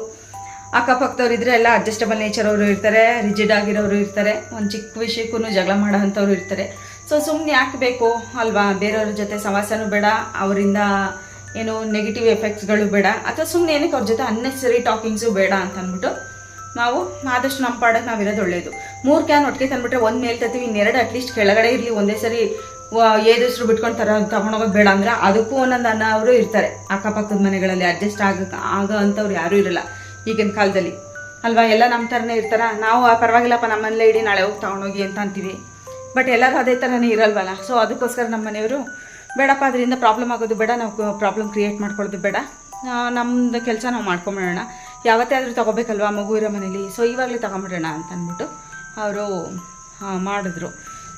ಅಕ್ಕಪಕ್ಕದವ್ರು ಇದ್ರೆ ಎಲ್ಲ ಅಡ್ಜಸ್ಟಬಲ್ ನೇಚರ್ ಅವರು ಇರ್ತಾರೆ ರಿಜಿಡ್ ಆಗಿರೋರು ಇರ್ತಾರೆ. ಒಂದು ಚಿಕ್ಕ ವಿಷಯಕ್ಕೂ ಜಗಳ ಮಾಡೋ ಅಂಥವ್ರು ಇರ್ತಾರೆ. ಸೊ ಸುಮ್ಮನೆ ಯಾಕೆ ಬೇಕು ಅಲ್ವಾ? ಬೇರೆಯವ್ರ ಜೊತೆ ಸವಾಸನೂ ಬೇಡ, ಅವರಿಂದ ಏನು ನೆಗೆಟಿವ್ ಎಫೆಕ್ಟ್ಸ್ಗಳು ಬೇಡ, ಅಥವಾ ಸುಮ್ಮನೆ ಏನಕ್ಕೆ ಅವ್ರ ಜೊತೆ ಅನ್ನೆಸರಿ ಟಾಕಿಂಗ್ಸು ಬೇಡ ಅಂತ ಅಂದ್ಬಿಟ್ಟು ನಾವು ಆದಷ್ಟು ನಮ್ಮ ಪಾಡಕ್ಕೆ ನಾವಿರೋದು ಒಳ್ಳೆಯದು ಮೂರು ಕ್ಯಾನ್ ಒಟ್ಟಿಗೆ ತಂದ್ಬಿಟ್ರೆ ಒಂದು ಮೇಲೆ ತರ್ತೀವಿ ಇನ್ನೆರಡು ಅಟ್ಲೀಸ್ಟ್ ಕೆಳಗಡೆ ಇರಲಿ, ಒಂದೇ ಸರಿ ಏದಿಸ್ರು ಬಿಟ್ಕೊಂಡು ತರ ತಗೊಂಡೋಗೋದು ಬೇಡ ಅಂದ್ರೆ ಅದಕ್ಕೂ ಒಂದೊಂದು ಅನ್ನ ಅವರು ಇರ್ತಾರೆ. ಅಕ್ಕಪಕ್ಕದ ಮನೆಗಳಲ್ಲಿ ಅಡ್ಜಸ್ಟ್ ಆಗ ಆಗ ಅಂಥವ್ರು ಯಾರೂ ಇರಲ್ಲ ಈಗಿನ ಕಾಲದಲ್ಲಿ. ಅಲ್ವಾ? ಎಲ್ಲ ನಮ್ಮ ಥರನೇ ಇರ್ತಾರ. ನಾವು ಪರವಾಗಿಲ್ಲಪ್ಪ, ನಮ್ಮನೇಲೆ ಇಡಿ, ನಾಳೆ ಹೋಗಿ ತಗೊಂಡೋಗಿ ಅಂತ ಅಂತೀವಿ. ಬಟ್ ಎಲ್ಲರೂ ಅದೇ ಥರನೇ ಇರಲ್ವಲ್ಲ? ಸೊ ಅದಕ್ಕೋಸ್ಕರ ನಮ್ಮ ಮನೆಯವರು, ಬೇಡಪ್ಪ, ಅದರಿಂದ ಪ್ರಾಬ್ಲಮ್ ಆಗೋದು ಬೇಡ, ನಾವು ಪ್ರಾಬ್ಲಮ್ ಕ್ರಿಯೇಟ್ ಮಾಡ್ಕೊಳ್ಳೋದು ಬೇಡ. ನಮ್ಮದು ಕೆಲಸ ನಾವು ಮಾಡ್ಕೊಂಬಿಡೋಣ. ಯಾವತ್ತೇ ಆದರೂ ತೊಗೋಬೇಕಲ್ವಾ ಮಗು ಇರೋ ಮನೇಲಿ? ಸೊ ಇವಾಗಲೇ ತೊಗೊಂಬಿಡೋಣ ಅಂತ ಅಂದ್ಬಿಟ್ಟು ಅವರು ಮಾಡಿದ್ರು.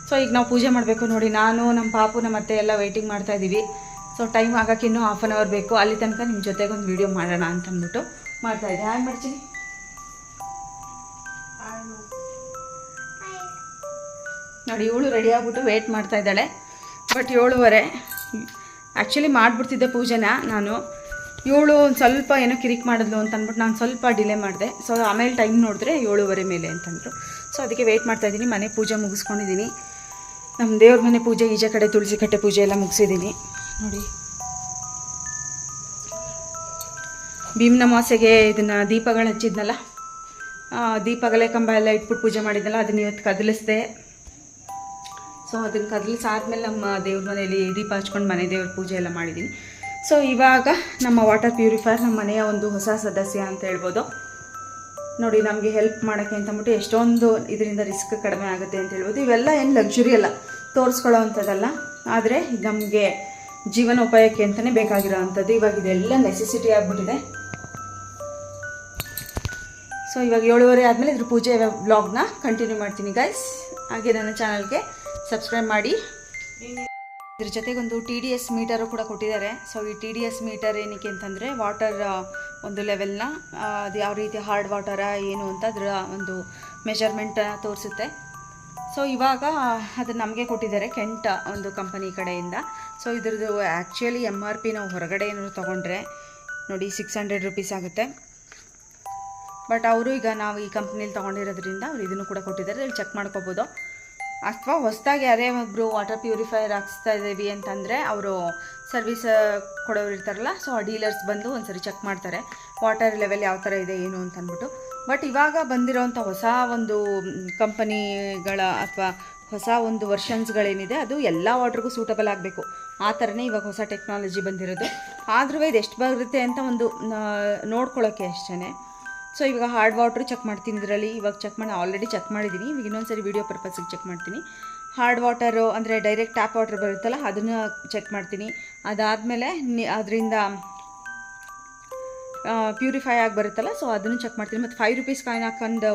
ಸೊ ಈಗ ನಾವು ಪೂಜೆ ಮಾಡಬೇಕು ನೋಡಿ. ನಾನು, ನಮ್ಮ ಪಾಪು, ನಮ್ಮ ಅತ್ತೆ ಎಲ್ಲ ವೆಯ್ಟಿಂಗ್ ಮಾಡ್ತಾ ಇದ್ದೀವಿ ಸೊ ಟೈಮ್ ಆಗೋಕ್ಕೆ ಇನ್ನೂ ಹಾಫ್ ಆನ್ ಅವರ್ ಬೇಕು. ಅಲ್ಲಿ ತನಕ ನಿಮ್ಮ ಜೊತೆಗೆ ಒಂದು ವೀಡಿಯೋ ಮಾಡೋಣ ಅಂತಂದ್ಬಿಟ್ಟು ಮಾಡ್ತಾಯಿದ್ದೆ ಹ್ಯಾಂಗೆ ಮಾಡ್ತೀನಿ? ನೋಡಿ, ಇವಳು ರೆಡಿ ಆಗ್ಬಿಟ್ಟು ವೆಯ್ಟ್ ಮಾಡ್ತಾ ಇದ್ದಾಳೆ. ಬಟ್ ಏಳುವರೆ ಆ್ಯಕ್ಚುಲಿ ಮಾಡಿಬಿಡ್ತಿದ್ದೆ ಪೂಜೆನ ನಾನು. ಏಳು ಒಂದು ಸ್ವಲ್ಪ ಏನೋ ಕಿರಿಕ್ ಮಾಡಿದ್ಲು ಅಂತ ಅಂದ್ಬಿಟ್ಟು ನಾನು ಸ್ವಲ್ಪ ಡಿಲೇ ಮಾಡಿದೆ. ಸೊ ಆಮೇಲೆ ಟೈಮ್ ನೋಡಿದ್ರೆ ಏಳುವರೆ ಮೇಲೆ ಅಂತಂದರು. ಸೊ ಅದಕ್ಕೆ ವೆಯ್ಟ್ ಮಾಡ್ತಾ ಇದ್ದೀನಿ. ಮನೆ ಪೂಜೆ ಮುಗಿಸ್ಕೊಂಡಿದ್ದೀನಿ. ನಮ್ಮ ದೇವ್ರ ಮನೆ ಪೂಜೆ ಈಜೆ ಕಡೆ ತುಳಸಿ ಕಟ್ಟೆ ಪೂಜೆ ಎಲ್ಲ ಮುಗಿಸಿದ್ದೀನಿ. ನೋಡಿ. ಭೀಮನಮಾಸೆಗೆ ಇದನ್ನು ದೀಪಗಳು ಹಚ್ಚಿದ್ನಲ್ಲ ದೀಪಗಳೇ ಕಂಬ ಎಲ್ಲ ಇಟ್ಬಿಟ್ಟು ಪೂಜೆ ಮಾಡಿದ್ನಲ್ಲ, ಅದನ್ನ ಇವತ್ತು ಕದಲಿಸ್ದೆ. ಸೊ ಅದನ್ನು ಕದಲಿಸಾದ್ಮೇಲೆ ನಮ್ಮ ದೇವ್ರ ಮನೆಯಲ್ಲಿ ದೀಪ ಹಚ್ಕೊಂಡು ಮನೆ ದೇವ್ರ ಪೂಜೆ ಎಲ್ಲ ಮಾಡಿದ್ದೀನಿ ಸೊ, ಇವಾಗ ನಮ್ಮ ವಾಟರ್ ಪ್ಯೂರಿಫೈಯರ್ ನಮ್ಮ ಮನೆಯ ಒಂದು ಹೊಸ ಸದಸ್ಯ ಅಂತ ಹೇಳ್ಬೋದು. ನೋಡಿ, ನಮಗೆ ಹೆಲ್ಪ್ ಮಾಡೋಕ್ಕೆ ಅಂತ ಅಂದ್ಬಿಟ್ಟು ಎಷ್ಟೊಂದು ಇದರಿಂದ ರಿಸ್ಕ್ ಕಡಿಮೆ ಆಗುತ್ತೆ ಅಂತ ಹೇಳ್ಬೋದು. ಇವೆಲ್ಲ ಏನು ಲಕ್ಸುರಿ ಅಲ್ಲ, ತೋರಿಸ್ಕೊಳ್ಳೋ ಅಂಥದ್ದಲ್ಲ. ಆದರೆ, ನಮಗೆ ಜೀವನೋಪಾಯಕ್ಕೆ ಅಂತಲೇ ಬೇಕಾಗಿರೋ ಅಂಥದ್ದು. ಇವಾಗ ಇದೆಲ್ಲ ನೆಸೆಸಿಟಿ ಆಗಿಬಿಟ್ಟಿದೆ. ಸೊ, ಇವಾಗ ಏಳುವರೆ ಆದಮೇಲೆ ಇದ್ರ ಪೂಜೆ ಬ್ಲಾಗ್ನ ಕಂಟಿನ್ಯೂ ಮಾಡ್ತೀನಿ ಗೈಸ್ ಹಾಗೆ ನನ್ನ ಚಾನಲ್ಗೆ ಸಬ್ಸ್ಕ್ರೈಬ್ ಮಾಡಿ. ಇದ್ರ ಜೊತೆಗೊಂದು ಟಿ ಡಿ ಎಸ್ ಮೀಟರು ಕೂಡ ಕೊಟ್ಟಿದ್ದಾರೆ. ಸೊ ಈ ಟಿ ಡಿ ಎಸ್ ಮೀಟರ್ ಏನಕ್ಕೆ ಅಂತಂದರೆ ವಾಟರ್ ಒಂದು ಲೆವೆಲ್ನ ಅದು ಯಾವ ರೀತಿ ಹಾರ್ಡ್ ವಾಟರ ಏನು ಅಂತ ಅದರ ಒಂದು ಮೆಷರ್ಮೆಂಟ್ ತೋರಿಸುತ್ತೆ. ಸೊ ಇವಾಗ ಅದು ನಮಗೆ ಕೊಟ್ಟಿದ್ದಾರೆ ಕೆಂಟ್ ಒಂದು ಕಂಪನಿ ಕಡೆಯಿಂದ. ಸೊ ಇದ್ರದ್ದು ಆ್ಯಕ್ಚುಲಿ ಎಂ ಆರ್ ಪಿ ನಾವು ಹೊರಗಡೆ ಏನಾದ್ರು ತೊಗೊಂಡ್ರೆ ನೋಡಿ ಸಿಕ್ಸ್ ಹಂಡ್ರೆಡ್ ರುಪೀಸ್ ಆಗುತ್ತೆ. ಬಟ್ ಅವರು ಈಗ ನಾವು ಈ ಕಂಪ್ನಿಲಿ ತೊಗೊಂಡಿರೋದ್ರಿಂದ ಅವ್ರು ಇದನ್ನು ಕೂಡ ಕೊಟ್ಟಿದ್ದಾರೆ. ಇಲ್ಲಿ ಚೆಕ್ ಮಾಡ್ಕೋಬೋದು. ಅಥವಾ ಹೊಸದಾಗಿ ಯಾರೇ ಒಬ್ಬರು ವಾಟರ್ ಪ್ಯೂರಿಫೈಯರ್ ಹಾಕ್ಸ್ತಾ ಇದ್ದೀವಿ ಅಂತಂದರೆ ಅವರು ಸರ್ವಿಸ್ ಕೊಡೋರು ಇರ್ತಾರಲ್ಲ, ಸೊ ಆ ಡೀಲರ್ಸ್ ಬಂದು ಒಂದ್ಸರಿ ಚೆಕ್ ಮಾಡ್ತಾರೆ ವಾಟರ್ ಲೆವೆಲ್ ಯಾವ ಥರ ಇದೆ, ಏನು ಅಂತ ಅಂದ್ಬಿಟ್ಟು. ಬಟ್ ಇವಾಗ ಬಂದಿರೋವಂಥ ಹೊಸ ಒಂದು ಕಂಪನಿಗಳ ಅಥವಾ ಹೊಸ ಒಂದು ವರ್ಷನ್ಸ್ಗಳೇನಿದೆ, ಅದು ಎಲ್ಲ ವಾಟ್ರಿಗೂ ಸೂಟಬಲ್ ಆಗಬೇಕು. ಆ ಥರನೇ ಇವಾಗ ಹೊಸ ಟೆಕ್ನಾಲಜಿ ಬಂದಿರೋದು. ಆದ್ರೂ ಇದು ಎಷ್ಟು ಬರುತ್ತೆ ಅಂತ ಒಂದು ನೋಡ್ಕೊಳ್ಳೋಕ್ಕೆ ಅಷ್ಟೇ ಸೊ ಇವಾಗ ಹಾರ್ಡ್ ವಾಟ್ರು ಚೆಕ್ ಮಾಡ್ತೀನಿ ಇದರಲ್ಲಿ. ಇವಾಗ ಚೆಕ್ ಮಾಡಿ ಆಲ್ರೆಡಿ ಚೆಕ್ ಮಾಡಿದ್ದೀನಿ ಇವಾಗ ಇನ್ನೊಂದ್ಸರಿ ವೀಡಿಯೋ ಪರ್ಪಸ್ಗೆ ಚೆಕ್ ಮಾಡ್ತೀನಿ. ಹಾರ್ಡ್ ವಾಟರು ಅಂದರೆ ಡೈರೆಕ್ಟ್ ಟ್ಯಾಪ್ ವಾಟರ್ ಬರುತ್ತಲ್ಲ, ಅದನ್ನು ಚೆಕ್ ಮಾಡ್ತೀನಿ. ಅದಾದಮೇಲೆ ಅದರಿಂದ ಪ್ಯೂರಿಫೈ ಆಗಿ ಬರುತ್ತಲ್ಲ ಸೊ ಅದನ್ನು ಚೆಕ್ ಮಾಡ್ತೀನಿ. ಮತ್ತು ಫೈವ್ ರುಪೀಸ್ ಕಾಯಿನ್ ಹಾಕೊಂಡು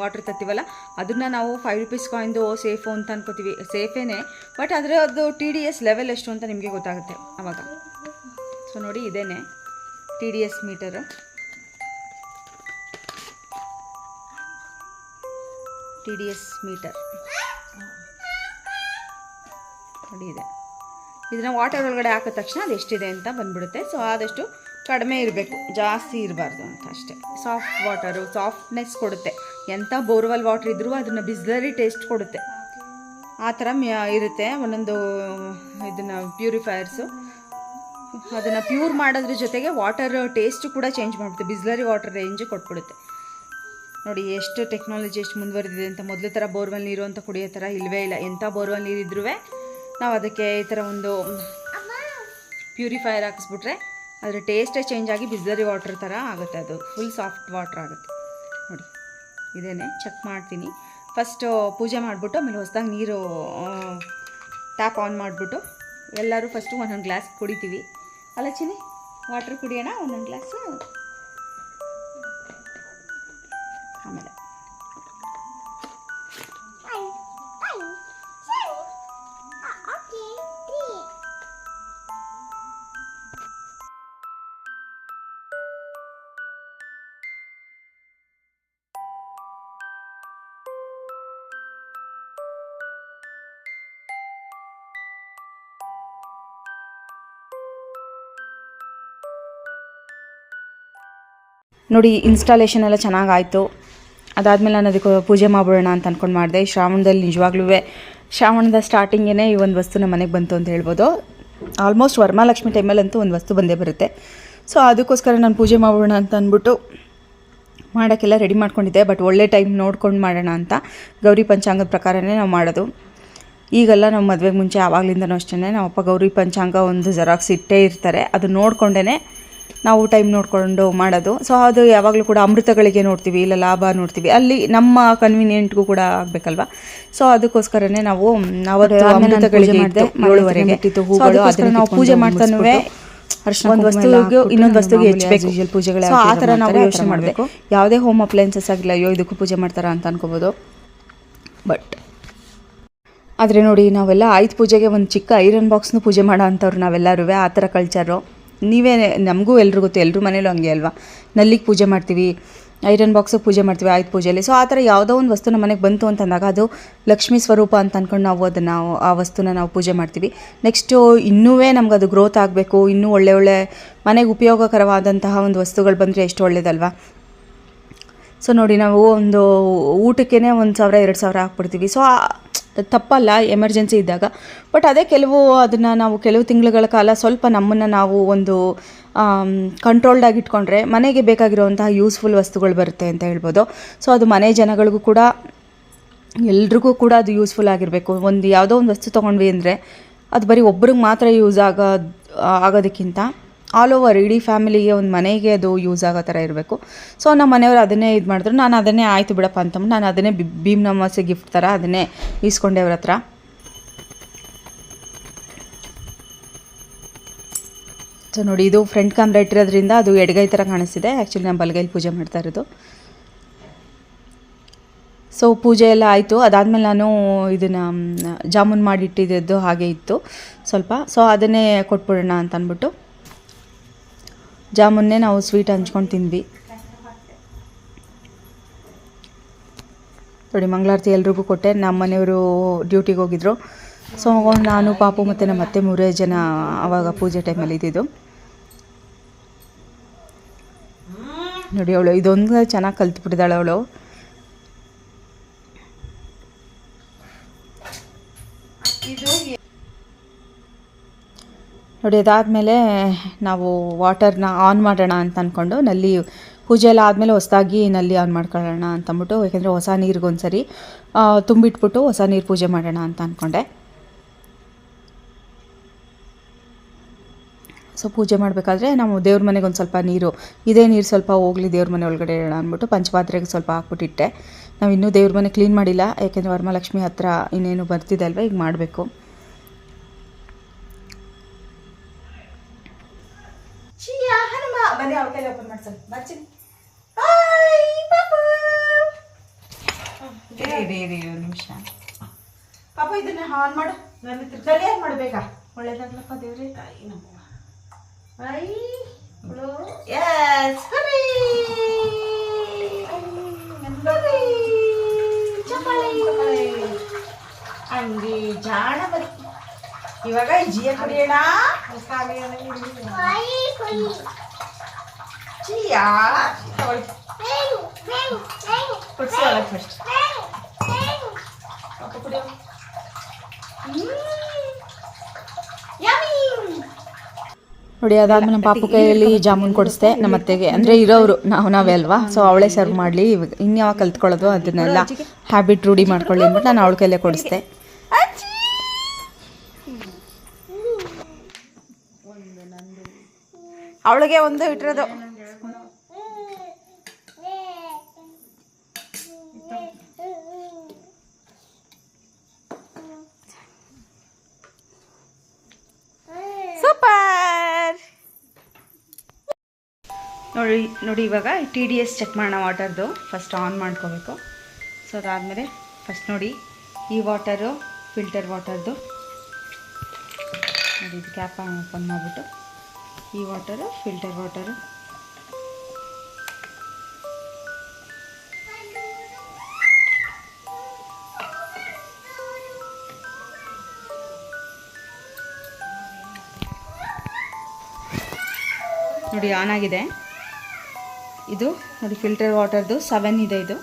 ವಾಟರ್ ತರ್ತೀವಲ್ಲ ಅದನ್ನು ನಾವು ಫೈವ್ ರುಪೀಸ್ ಕಾಯಿಂದು ಸೇಫು ಅಂತ ಅನ್ಕೋತೀವಿ. ಸೇಫೇನೆ ಬಟ್ ಅದರದ್ದು ಟಿ ಡಿ ಎಸ್ ಲೆವೆಲ್ ಎಷ್ಟು ಅಂತ ನಿಮಗೆ ಗೊತ್ತಾಗುತ್ತೆ ಆವಾಗ ಸೊ ನೋಡಿ, ಇದೇನೆ T D S meter T D S meter. ನೋಡಿ ಇದೆ. ಇದನ್ನು ವಾಟರ್ ಒಳಗಡೆ ಹಾಕಿದ ತಕ್ಷಣ ಅದು ಎಷ್ಟಿದೆ ಅಂತ ಬಂದ್ಬಿಡುತ್ತೆ. ಸೊ ಆದಷ್ಟು ಕಡಿಮೆ ಇರಬೇಕು. ಜಾಸ್ತಿ ಇರಬಾರ್ದು ಅಂತ ಅಷ್ಟೇ. ಸಾಫ್ಟ್ ವಾಟರು ಸಾಫ್ಟ್ನೆಸ್ ಕೊಡುತ್ತೆ. ಎಂಥ ಬೋರ್ವೆಲ್ ವಾಟರ್ ಇದ್ದರೂ ಅದನ್ನು ಬಿಸ್ಲರಿ ಟೇಸ್ಟ್ ಕೊಡುತ್ತೆ. ಆ ಥರ ಇರುತ್ತೆ. ಒಂದೊಂದು ಇದನ್ನು ಪ್ಯೂರಿಫೈಯರ್ಸು ಅದನ್ನು ಪ್ಯೂರ್ ಮಾಡೋದ್ರ ಜೊತೆಗೆ ವಾಟರ್ ಟೇಸ್ಟು ಕೂಡ ಚೇಂಜ್ ಮಾಡಿಬಿಡುತ್ತೆ. ಬಿಸ್ಲರಿ ವಾಟರ್ ರೇಂಜ್ ಕೊಟ್ಬಿಡುತ್ತೆ. ನೋಡಿ, ಎಷ್ಟು ಟೆಕ್ನಾಲಜಿ ಎಷ್ಟು ಮುಂದುವರೆದಿದೆ ಅಂತ ಮೊದಲು ಥರ ಬೋರ್ವೆಲ್ ನೀರು ಅಂತ ಕುಡಿಯೋ ಥರ ಇಲ್ಲವೇ ಇಲ್ಲ. ಎಂಥ ಬೋರ್ವೆಲ್ ನೀರು ಇದ್ರೂ ನಾವು ಅದಕ್ಕೆ ಈ ಥರ ಒಂದು ಪ್ಯೂರಿಫೈಯರ್ ಹಾಕಿಸ್ಬಿಟ್ರೆ ಅದರ ಟೇಸ್ಟೇ ಚೇಂಜ್ ಆಗಿ ಬಿಸ್ಲರಿ ವಾಟರ್ ಥರ ಆಗುತ್ತೆ ಅದು. ಫುಲ್ ಸಾಫ್ಟ್ ವಾಟರ್ ಆಗುತ್ತೆ. ನೋಡಿ, ಇದೇನೆ. ಚೆಕ್ ಮಾಡ್ತೀನಿ. ಫಸ್ಟು ಪೂಜೆ ಮಾಡಿಬಿಟ್ಟು ಆಮೇಲೆ ಹೊಸದಾಗಿ ನೀರು ಟ್ಯಾಪ್ ಆನ್ ಮಾಡಿಬಿಟ್ಟು ಎಲ್ಲರೂ ಫಸ್ಟು ಒಂದೊಂದು ಗ್ಲಾಸ್ ಕುಡಿತೀವಿ. ಅಲ್ಲ ಚಿನಿ ವಾಟ್ರ್ ಕುಡಿಯೋಣ? ಒಂದೊಂದು ಗ್ಲಾಸು ನೋಡಿ ಇನ್ಸ್ಟಾಲೇಷನ್ ಎಲ್ಲ ಚೆನ್ನಾಗಾಯಿತು. ಅದಾದಮೇಲೆ ನಾನು ಅದಕ್ಕೆ ಪೂಜೆ ಮಾಡ್ಬಿಡೋಣ ಅಂತ ಅಂದ್ಕೊಂಡು ಮಾಡಿದೆ. ಶ್ರಾವಣದಲ್ಲಿ ನಿಜವಾಗ್ಲೂ ಶ್ರಾವಣದ ಸ್ಟಾರ್ಟಿಂಗೇ ಈ ಒಂದು ವಸ್ತು ನಮ್ಮ ಮನೆಗೆ ಬಂತು ಅಂತ ಹೇಳ್ಬೋದು. ಆಲ್ಮೋಸ್ಟ್ ವರಮಹಾಲಕ್ಷ್ಮಿ ಟೈಮಲ್ಲಂತೂ ಒಂದು ವಸ್ತು ಬಂದೇ ಬರುತ್ತೆ. ಸೊ ಅದಕ್ಕೋಸ್ಕರ ನಾನು ಪೂಜೆ ಮಾಡ್ಬಿಡೋಣ ಅಂತ ಅಂದ್ಬಿಟ್ಟು ಮಾಡೋಕ್ಕೆಲ್ಲ ರೆಡಿ ಮಾಡ್ಕೊಂಡಿದ್ದೆ. ಬಟ್ ಒಳ್ಳೆ ಟೈಮ್ ನೋಡ್ಕೊಂಡು ಮಾಡೋಣ ಅಂತ ಗೌರಿ ಪಂಚಾಂಗದ ಪ್ರಕಾರನೇ ನಾವು ಮಾಡೋದು. ಈಗೆಲ್ಲ ನಮ್ಮ ಮದುವೆಗೆ ಮುಂಚೆ ಆವಾಗಲಿಂದನೂ ಅಷ್ಟೇ ನಮ್ಮಪ್ಪ ಗೌರಿ ಪಂಚಾಂಗ ಒಂದು ಜೆರಾಕ್ಸ್ ಇಟ್ಟೇ ಇರ್ತಾರೆ. ಅದು ನೋಡ್ಕೊಂಡೇ ನಾವು ಟೈಮ್ ನೋಡಿಕೊಂಡು ಮಾಡೋದು. ಸೊ ಅದು ಯಾವಾಗಲೂ ಕೂಡ ಅಮೃತಗಳಿಗೆ ನೋಡ್ತೀವಿ ಇಲ್ಲ ಲಾಭ ನೋಡ್ತೀವಿ. ಅಲ್ಲಿ ನಮ್ಮ ಕನ್ವೀನಿಯೆಂಟ್ಗೂ ಕೂಡ ಆಗಬೇಕಲ್ವಾ? ಸೊ ಅದಕ್ಕೋಸ್ಕರನೇ ನಾವು ಅವತ್ತು ಅಮೃತಗಳಿಗೆ ಏಳುವರೆಗೆ. ನಾವು ಪೂಜೆ ಮಾಡ್ತಾನೂ ಒಂದು ವಸ್ತುವಿಗೆ ಇನ್ನೊಂದು ವಸ್ತುವಿಗೆ ಹೆಚ್ಚಬೇಕು ಪೂಜೆಗಳ ಆ ಥರ ನಾವು ಯೋಚನೆ ಮಾಡಬೇಕು. ಯಾವುದೇ ಹೋಮ್ ಅಪ್ಲೈನ್ಸಸ್ ಆಗಿಲ್ಲ ಅಯ್ಯೋ ಇದಕ್ಕೂ ಪೂಜೆ ಮಾಡ್ತಾರ ಅಂತ ಅನ್ಕೋಬೋದು. ಬಟ್ ಆದರೆ ನೋಡಿ ನಾವೆಲ್ಲ ಆಯ್ತು ಪೂಜೆಗೆ ಒಂದು ಚಿಕ್ಕ ಐರನ್ ಬಾಕ್ಸ್ನು ಪೂಜೆ ಮಾಡೋ ಅಂಥವ್ರು ನಾವೆಲ್ಲರೂ ಆ ಥರ ಕಲ್ಚರು ನೀವೇ ನಮಗೂ ಎಲ್ರಿಗೂ ಗೊತ್ತು ಎಲ್ಲರೂ ಮನೇಲೂ ಹಂಗೆ ಅಲ್ವಾ? ನಲ್ಲಿಗೆ ಪೂಜೆ ಮಾಡ್ತೀವಿ, ಐರನ್ ಬಾಕ್ಸಿಗೆ ಪೂಜೆ ಮಾಡ್ತೀವಿ ಆಯುಧ ಪೂಜೆಯಲ್ಲಿ ಸೊ ಆ ಥರ ಯಾವುದೋ ಒಂದು ವಸ್ತು ನಮ್ಮ ಮನೆಗೆ ಬಂತು ಅಂತಂದಾಗ ಅದು ಲಕ್ಷ್ಮಿ ಸ್ವರೂಪ ಅಂತ ಅಂದ್ಕೊಂಡು ನಾವು ಅದನ್ನು, ಆ ವಸ್ತುನ ನಾವು ಪೂಜೆ ಮಾಡ್ತೀವಿ. ನೆಕ್ಸ್ಟು ಇನ್ನೂ ನಮ್ಗೆ ಅದು ಗ್ರೋತ್ ಆಗಬೇಕು, ಇನ್ನೂ ಒಳ್ಳೆ ಒಳ್ಳೆ ಮನೆಗೆ ಉಪಯೋಗಕರವಾದಂತಹ ಒಂದು ವಸ್ತುಗಳು ಬಂದರೆ ಎಷ್ಟು ಒಳ್ಳೇದಲ್ವಾ? ಸೊ ನೋಡಿ ನಾವು ಒಂದು ಊಟಕ್ಕೇ ಒಂದು ಸಾವಿರ, ಎರಡು ಸಾವಿರ ಹಾಕ್ಬಿಡ್ತೀವಿ. ಸೊ ತಪ್ಪಲ್ಲ ಎಮರ್ಜೆನ್ಸಿ ಇದ್ದಾಗ. ಬಟ್ ಅದೇ ಕೆಲವು ಅದನ್ನು ನಾವು ಕೆಲವು ತಿಂಗಳುಗಳ ಕಾಲ ಸ್ವಲ್ಪ ನಮ್ಮನ್ನು ನಾವು ಒಂದು ಕಂಟ್ರೋಲ್ಡಾಗಿ ಇಟ್ಕೊಂಡ್ರೆ ಮನೆಗೆ ಬೇಕಾಗಿರುವಂತಹ ಯೂಸ್ಫುಲ್ ವಸ್ತುಗಳು ಬರುತ್ತೆ ಅಂತ ಹೇಳ್ಬೋದು. ಸೊ ಅದು ಮನೆ ಜನಗಳಿಗೂ ಕೂಡ, ಎಲ್ರಿಗೂ ಕೂಡ ಅದು ಯೂಸ್ಫುಲ್ ಆಗಿರಬೇಕು. ಒಂದು ಯಾವುದೋ ಒಂದು ವಸ್ತು ತೊಗೊಂಡ್ವಿ ಅಂದರೆ, ಅದು ಬರೀ ಒಬ್ರಿಗೆ ಮಾತ್ರ ಯೂಸ್ ಆಗೋದು ಆಗೋದಕ್ಕಿಂತ ಆಲ್ ಓವರ್ ಇಡೀ ಫ್ಯಾಮಿಲಿಗೆ ಒಂದು ಮನೆಗೆ ಅದು ಯೂಸ್ ಆಗೋ ಥರ ಇರಬೇಕು. ಸೊ ನಮ್ಮ ಮನೆಯವರು ಅದನ್ನೇ ಇದು ಮಾಡಿದ್ರು. ನಾನು ಅದನ್ನೇ ಆಯಿತು ಬಿಡಪ್ಪ ಅಂತಂದ್ಬಿಟ್ಟು ನಾನು ಅದನ್ನೇ ಬಿ ಭೀಮ್ ನಮಾಸೆ ಗಿಫ್ಟ್ ಥರ ಅದನ್ನೇ ಈಸ್ಕೊಂಡೆ ಅವ್ರ ಹತ್ರ. ಸೊ ನೋಡಿ ಇದು ಫ್ರಂಟ್ ಕ್ಯಾಮ್ರಾ ಇಟ್ಟಿರೋದ್ರಿಂದ ಅದು ಎಡಗೈ ಥರ ಕಾಣಿಸ್ತಿದೆ. ಆ್ಯಕ್ಚುಲಿ ನಾನು ಬಲಗೈಲಿ ಪೂಜೆ ಮಾಡ್ತಾ ಇರೋದು. ಸೊ ಪೂಜೆ ಎಲ್ಲ ಆಯಿತು. ಅದಾದಮೇಲೆ ನಾನು ಇದನ್ನು ಜಾಮೂನ್ ಮಾಡಿಟ್ಟಿದ್ದು ಹಾಗೆ ಇತ್ತು. ಸ್ವಲ್ಪ. ಸೊ ಅದನ್ನೇ ಕೊಟ್ಬಿಡೋಣ ಅಂತ ಅಂದ್ಬಿಟ್ಟು. ಜಾಮೂನ್ನೇ ನಾವು ಸ್ವೀಟ್ ಹಂಚ್ಕೊಂಡು ತಿಂದ್ವಿ. ನೋಡಿ, ಮಂಗಳಾರತಿ ಎಲ್ರಿಗೂ ಕೊಟ್ಟೆ. ನಮ್ಮ ಮನೆಯವರು ಡ್ಯೂಟಿಗೆ ಹೋಗಿದ್ರು. ಸೊ ನಾನು, ಪಾಪು ಮತ್ತು ನಮ್ಮ ಅತ್ತೆ ಮೂರೇ ಜನ ಆವಾಗ ಪೂಜೆ ಟೈಮಲ್ಲಿ ಇದ್ದಿದ್ದು. ನೋಡಿ, ಅವಳು ಇದೊಂದು ಚೆನ್ನಾಗಿ ಕಲ್ತ್ಬಿಟ್ಟಿದ್ದಾಳೆ ಅವಳು. ನೋಡಿ ಅದಾದಮೇಲೆ ನಾವು ವಾಟರ್ನ ಆನ್ ಮಾಡೋಣ ಅಂತ ಅಂದ್ಕೊಂಡು ನಲ್ಲಿ ಪೂಜೆ ಎಲ್ಲ ಆದಮೇಲೆ ಹೊಸದಾಗಿ ನಲ್ಲಿ ಆನ್ ಮಾಡ್ಕೊಳ್ಳೋಣ ಅಂತ ಅಂದ್ಬಿಟ್ಟು, ಯಾಕೆಂದರೆ ಹೊಸ ನೀರಿಗೊಂದ್ಸರಿ ತುಂಬಿಟ್ಬಿಟ್ಟು ಹೊಸ ನೀರು ಪೂಜೆ ಮಾಡೋಣ ಅಂತ ಅಂದ್ಕೊಂಡೆ ಸೊ, ಪೂಜೆ ಮಾಡಬೇಕಾದ್ರೆ ನಾವು ದೇವ್ರ ಮನೆಗೆ ಒಂದು ಸ್ವಲ್ಪ ನೀರು, ಇದೇ ನೀರು ಸ್ವಲ್ಪ ಹೋಗಲಿ ದೇವ್ರ ಮನೆ ಒಳಗಡೆ ಇಡೋಣ ಅಂದ್ಬಿಟ್ಟು ಪಂಚಪಾತ್ರೆಗೆ ಸ್ವಲ್ಪ ಹಾಕ್ಬಿಟ್ಟಿಟ್ಟೆ. ನಾವು ಇನ್ನೂ ದೇವ್ರ ಮನೆ ಕ್ಲೀನ್ ಮಾಡಿಲ್ಲ, ಯಾಕೆಂದರೆ ವರಮಹಾಲಕ್ಷ್ಮಿ ಹತ್ರ ಇನ್ನೇನು ಬರ್ತಿದೆ ಅಲ್ವಾ, ಈಗ ಮಾಡಬೇಕು. ಹಾಯ್ ಪಾಪು ಇರಿ ಇರಿ ಒಂದು ನಿಮಿಷ ಪಾಪ ಇದನ್ನ ಆನ್ ಮಾಡು. ದಲ್ಲಿ ಏನು ಮಾಡಬೇಕಾ? ಒಳ್ಳೇದಾಗ್ಲಪ್ಪ ದೇವ್ರಿ. ತಾಯಿ ನಮ್ಮ ಐ ಎಸ್ ಹರಿ ಚಪ್ಪಾಳೆ. ಹಂಗೆ ಜಾಣ ಬರಿ ಇವಾಗ ಜಿಯ ಕುಡಿಯೋಣ? ಜಿಯಾ ತಗೊಳ್ಳಿ ಕುಡ್ಸಿ ಒಳಗೆ ಫಸ್ಟ್ ಪಾಪ ಕುಡಿಯೋ ನೋಡಿ ಅದಾದ್ಮೇಲೆ ನಮ್ಮ ಪಾಪು ಕೈಯಲ್ಲಿ ಜಾಮೂನ್ ಕೊಡಿಸ್ದೆ ನಮ್ಮ ಅತ್ತೆಗೆ. ಅಂದರೆ ಇರೋರು ನಾವು ನಾವೇ ಅಲ್ವಾ? ಸೊ ಅವಳೇ ಸರ್ವ್ ಮಾಡಲಿ. ಇನ್ಯಾವ ಕಲ್ತ್ಕೊಳ್ಳೋದು ಅದನ್ನೆಲ್ಲ ಹ್ಯಾಬಿಟ್ ರೂಢಿ ಮಾಡ್ಕೊಳ್ಳಿ ಅಂದ್ಬಿಟ್ಟು ನಾನು ಅವಳ ಕೈಲೇ ಕೊಡಿಸ್ದೆ. ಅವಳಿಗೆ ಒಂದು ಇಟ್ಟಿರೋದು. ನೋಡಿ ನೋಡಿ ಇವಾಗ ಟಿ ಡಿ ಎಸ್ ಚೆಕ್ ಮಾಡೋಣ ವಾಟರ್ದು ಫಸ್ಟ್ ಆನ್ ಮಾಡ್ಕೋಬೇಕು. ಸೊ ಅದಾದಮೇಲೆ ಫಸ್ಟ್ ನೋಡಿ ಈ ವಾಟರು ಫಿಲ್ಟರ್ ವಾಟರ್ದು ನೋಡಿ, ಇದು ಕ್ಯಾಪ್ ಓಪನ್ ಮಾಡಿಬಿಟ್ಟು ಈ ವಾಟರು ಫಿಲ್ಟರ್ ವಾಟರು ನೋಡಿ ಆನ್ ಆಗಿದೆ. ಇದು ನೋಡಿ ಫಿಲ್ಟರ್ ವಾಟರ್ದು ಸೆವೆನ್ ಇದೆ ಇದು.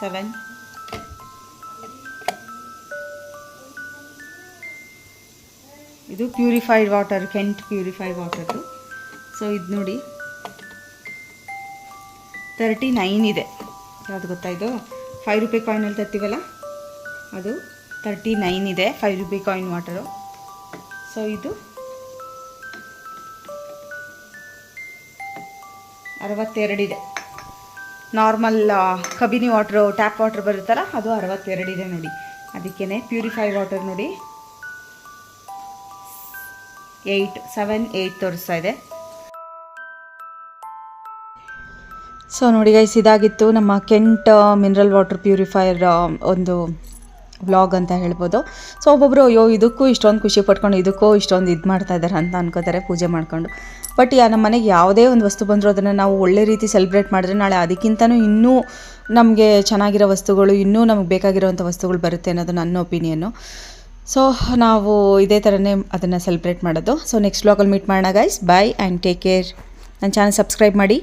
ಸೆವೆನ್ ಇದು ಪ್ಯೂರಿಫೈಡ್ ವಾಟರ್ ಕೆಂಟ್ ಪ್ಯೂರಿಫೈಡ್ ವಾಟರ್ದು ಸೊ ಇದು ನೋಡಿ. ತರ್ಟಿ ನೈನ್ ಇದೆ. ಯಾವುದು ಇದು? ಫೈವ್ ರುಪಿ ಕಾಯಿನಲ್ಲಿ ತರ್ತೀವಲ್ಲ? ಅದು ತರ್ಟಿ ನೈನ್ ಇದೆ five rupee coin water so ಇದು ಅರವತ್ತೆರಡಿದೆ. Normal Kabini water tap water ಬರುತ್ತಲ್ಲ, ಅದು ಅರವತ್ತೆರಡಿದೆ ನೋಡಿ. ಅದಕ್ಕೇ ಪ್ಯೂರಿಫೈ ವಾಟರ್ ನೋಡಿ. ಏಯ್ಟ್ ಸೆವೆನ್ ಏಯ್ಟ್ ತೋರಿಸ್ತಾ ಇದೆ. ಸೊ ನೋಡಿ ಗೈಸ್ ಇದಾಗಿತ್ತು ನಮ್ಮ ಕೆಂಟ್ ಮಿನರಲ್ ವಾಟರ್ ಪ್ಯೂರಿಫೈಯರ್ ಒಂದು ವ್ಲಾಗ್ ಅಂತ ಹೇಳ್ಬೋದು. ಸೊ ಒಬ್ಬೊಬ್ಬರು ಅಯ್ಯೋ, ಇದಕ್ಕೂ ಇಷ್ಟೊಂದು ಖುಷಿ ಪಟ್ಕೊಂಡು, ಇದಕ್ಕೂ ಇಷ್ಟೊಂದು ಇದು ಮಾಡ್ತಾ ಇದ್ದಾರೆ ಅಂತ ಅನ್ಕೋತಾರೆ, ಪೂಜೆ ಮಾಡ್ಕೊಂಡು. ಬಟ್ ಯಾ ನಮ್ಮ ಮನೆಗೆ ಯಾವುದೇ ಒಂದು ವಸ್ತು ಬಂದರೂ ಅದನ್ನು ನಾವು ಒಳ್ಳೆ ರೀತಿ ಸೆಲೆಬ್ರೇಟ್ ಮಾಡಿದ್ರೆ ನಾಳೆ ಅದಕ್ಕಿಂತನೂ ಇನ್ನೂ ನಮಗೆ ಚೆನ್ನಾಗಿರೋ ವಸ್ತುಗಳು, ಇನ್ನೂ ನಮಗೆ ಬೇಕಾಗಿರೋವಂಥ ವಸ್ತುಗಳು ಬರುತ್ತೆ ಅನ್ನೋದು ನನ್ನ ಒಪಿನಿಯನ್ನು ಸೊ ನಾವು ಇದೇ ಥರನೇ ಅದನ್ನು ಸೆಲೆಬ್ರೇಟ್ ಮಾಡೋದು. ಸೊ ನೆಕ್ಸ್ಟ್ ವ್ಲಾಗಲ್ಲಿ ಮೀಟ್ ಮಾಡೋಣ guys bye and take care ನನ್ನ ಚಾನಲ್ ಸಬ್ಸ್ಕ್ರೈಬ್ ಮಾಡಿ.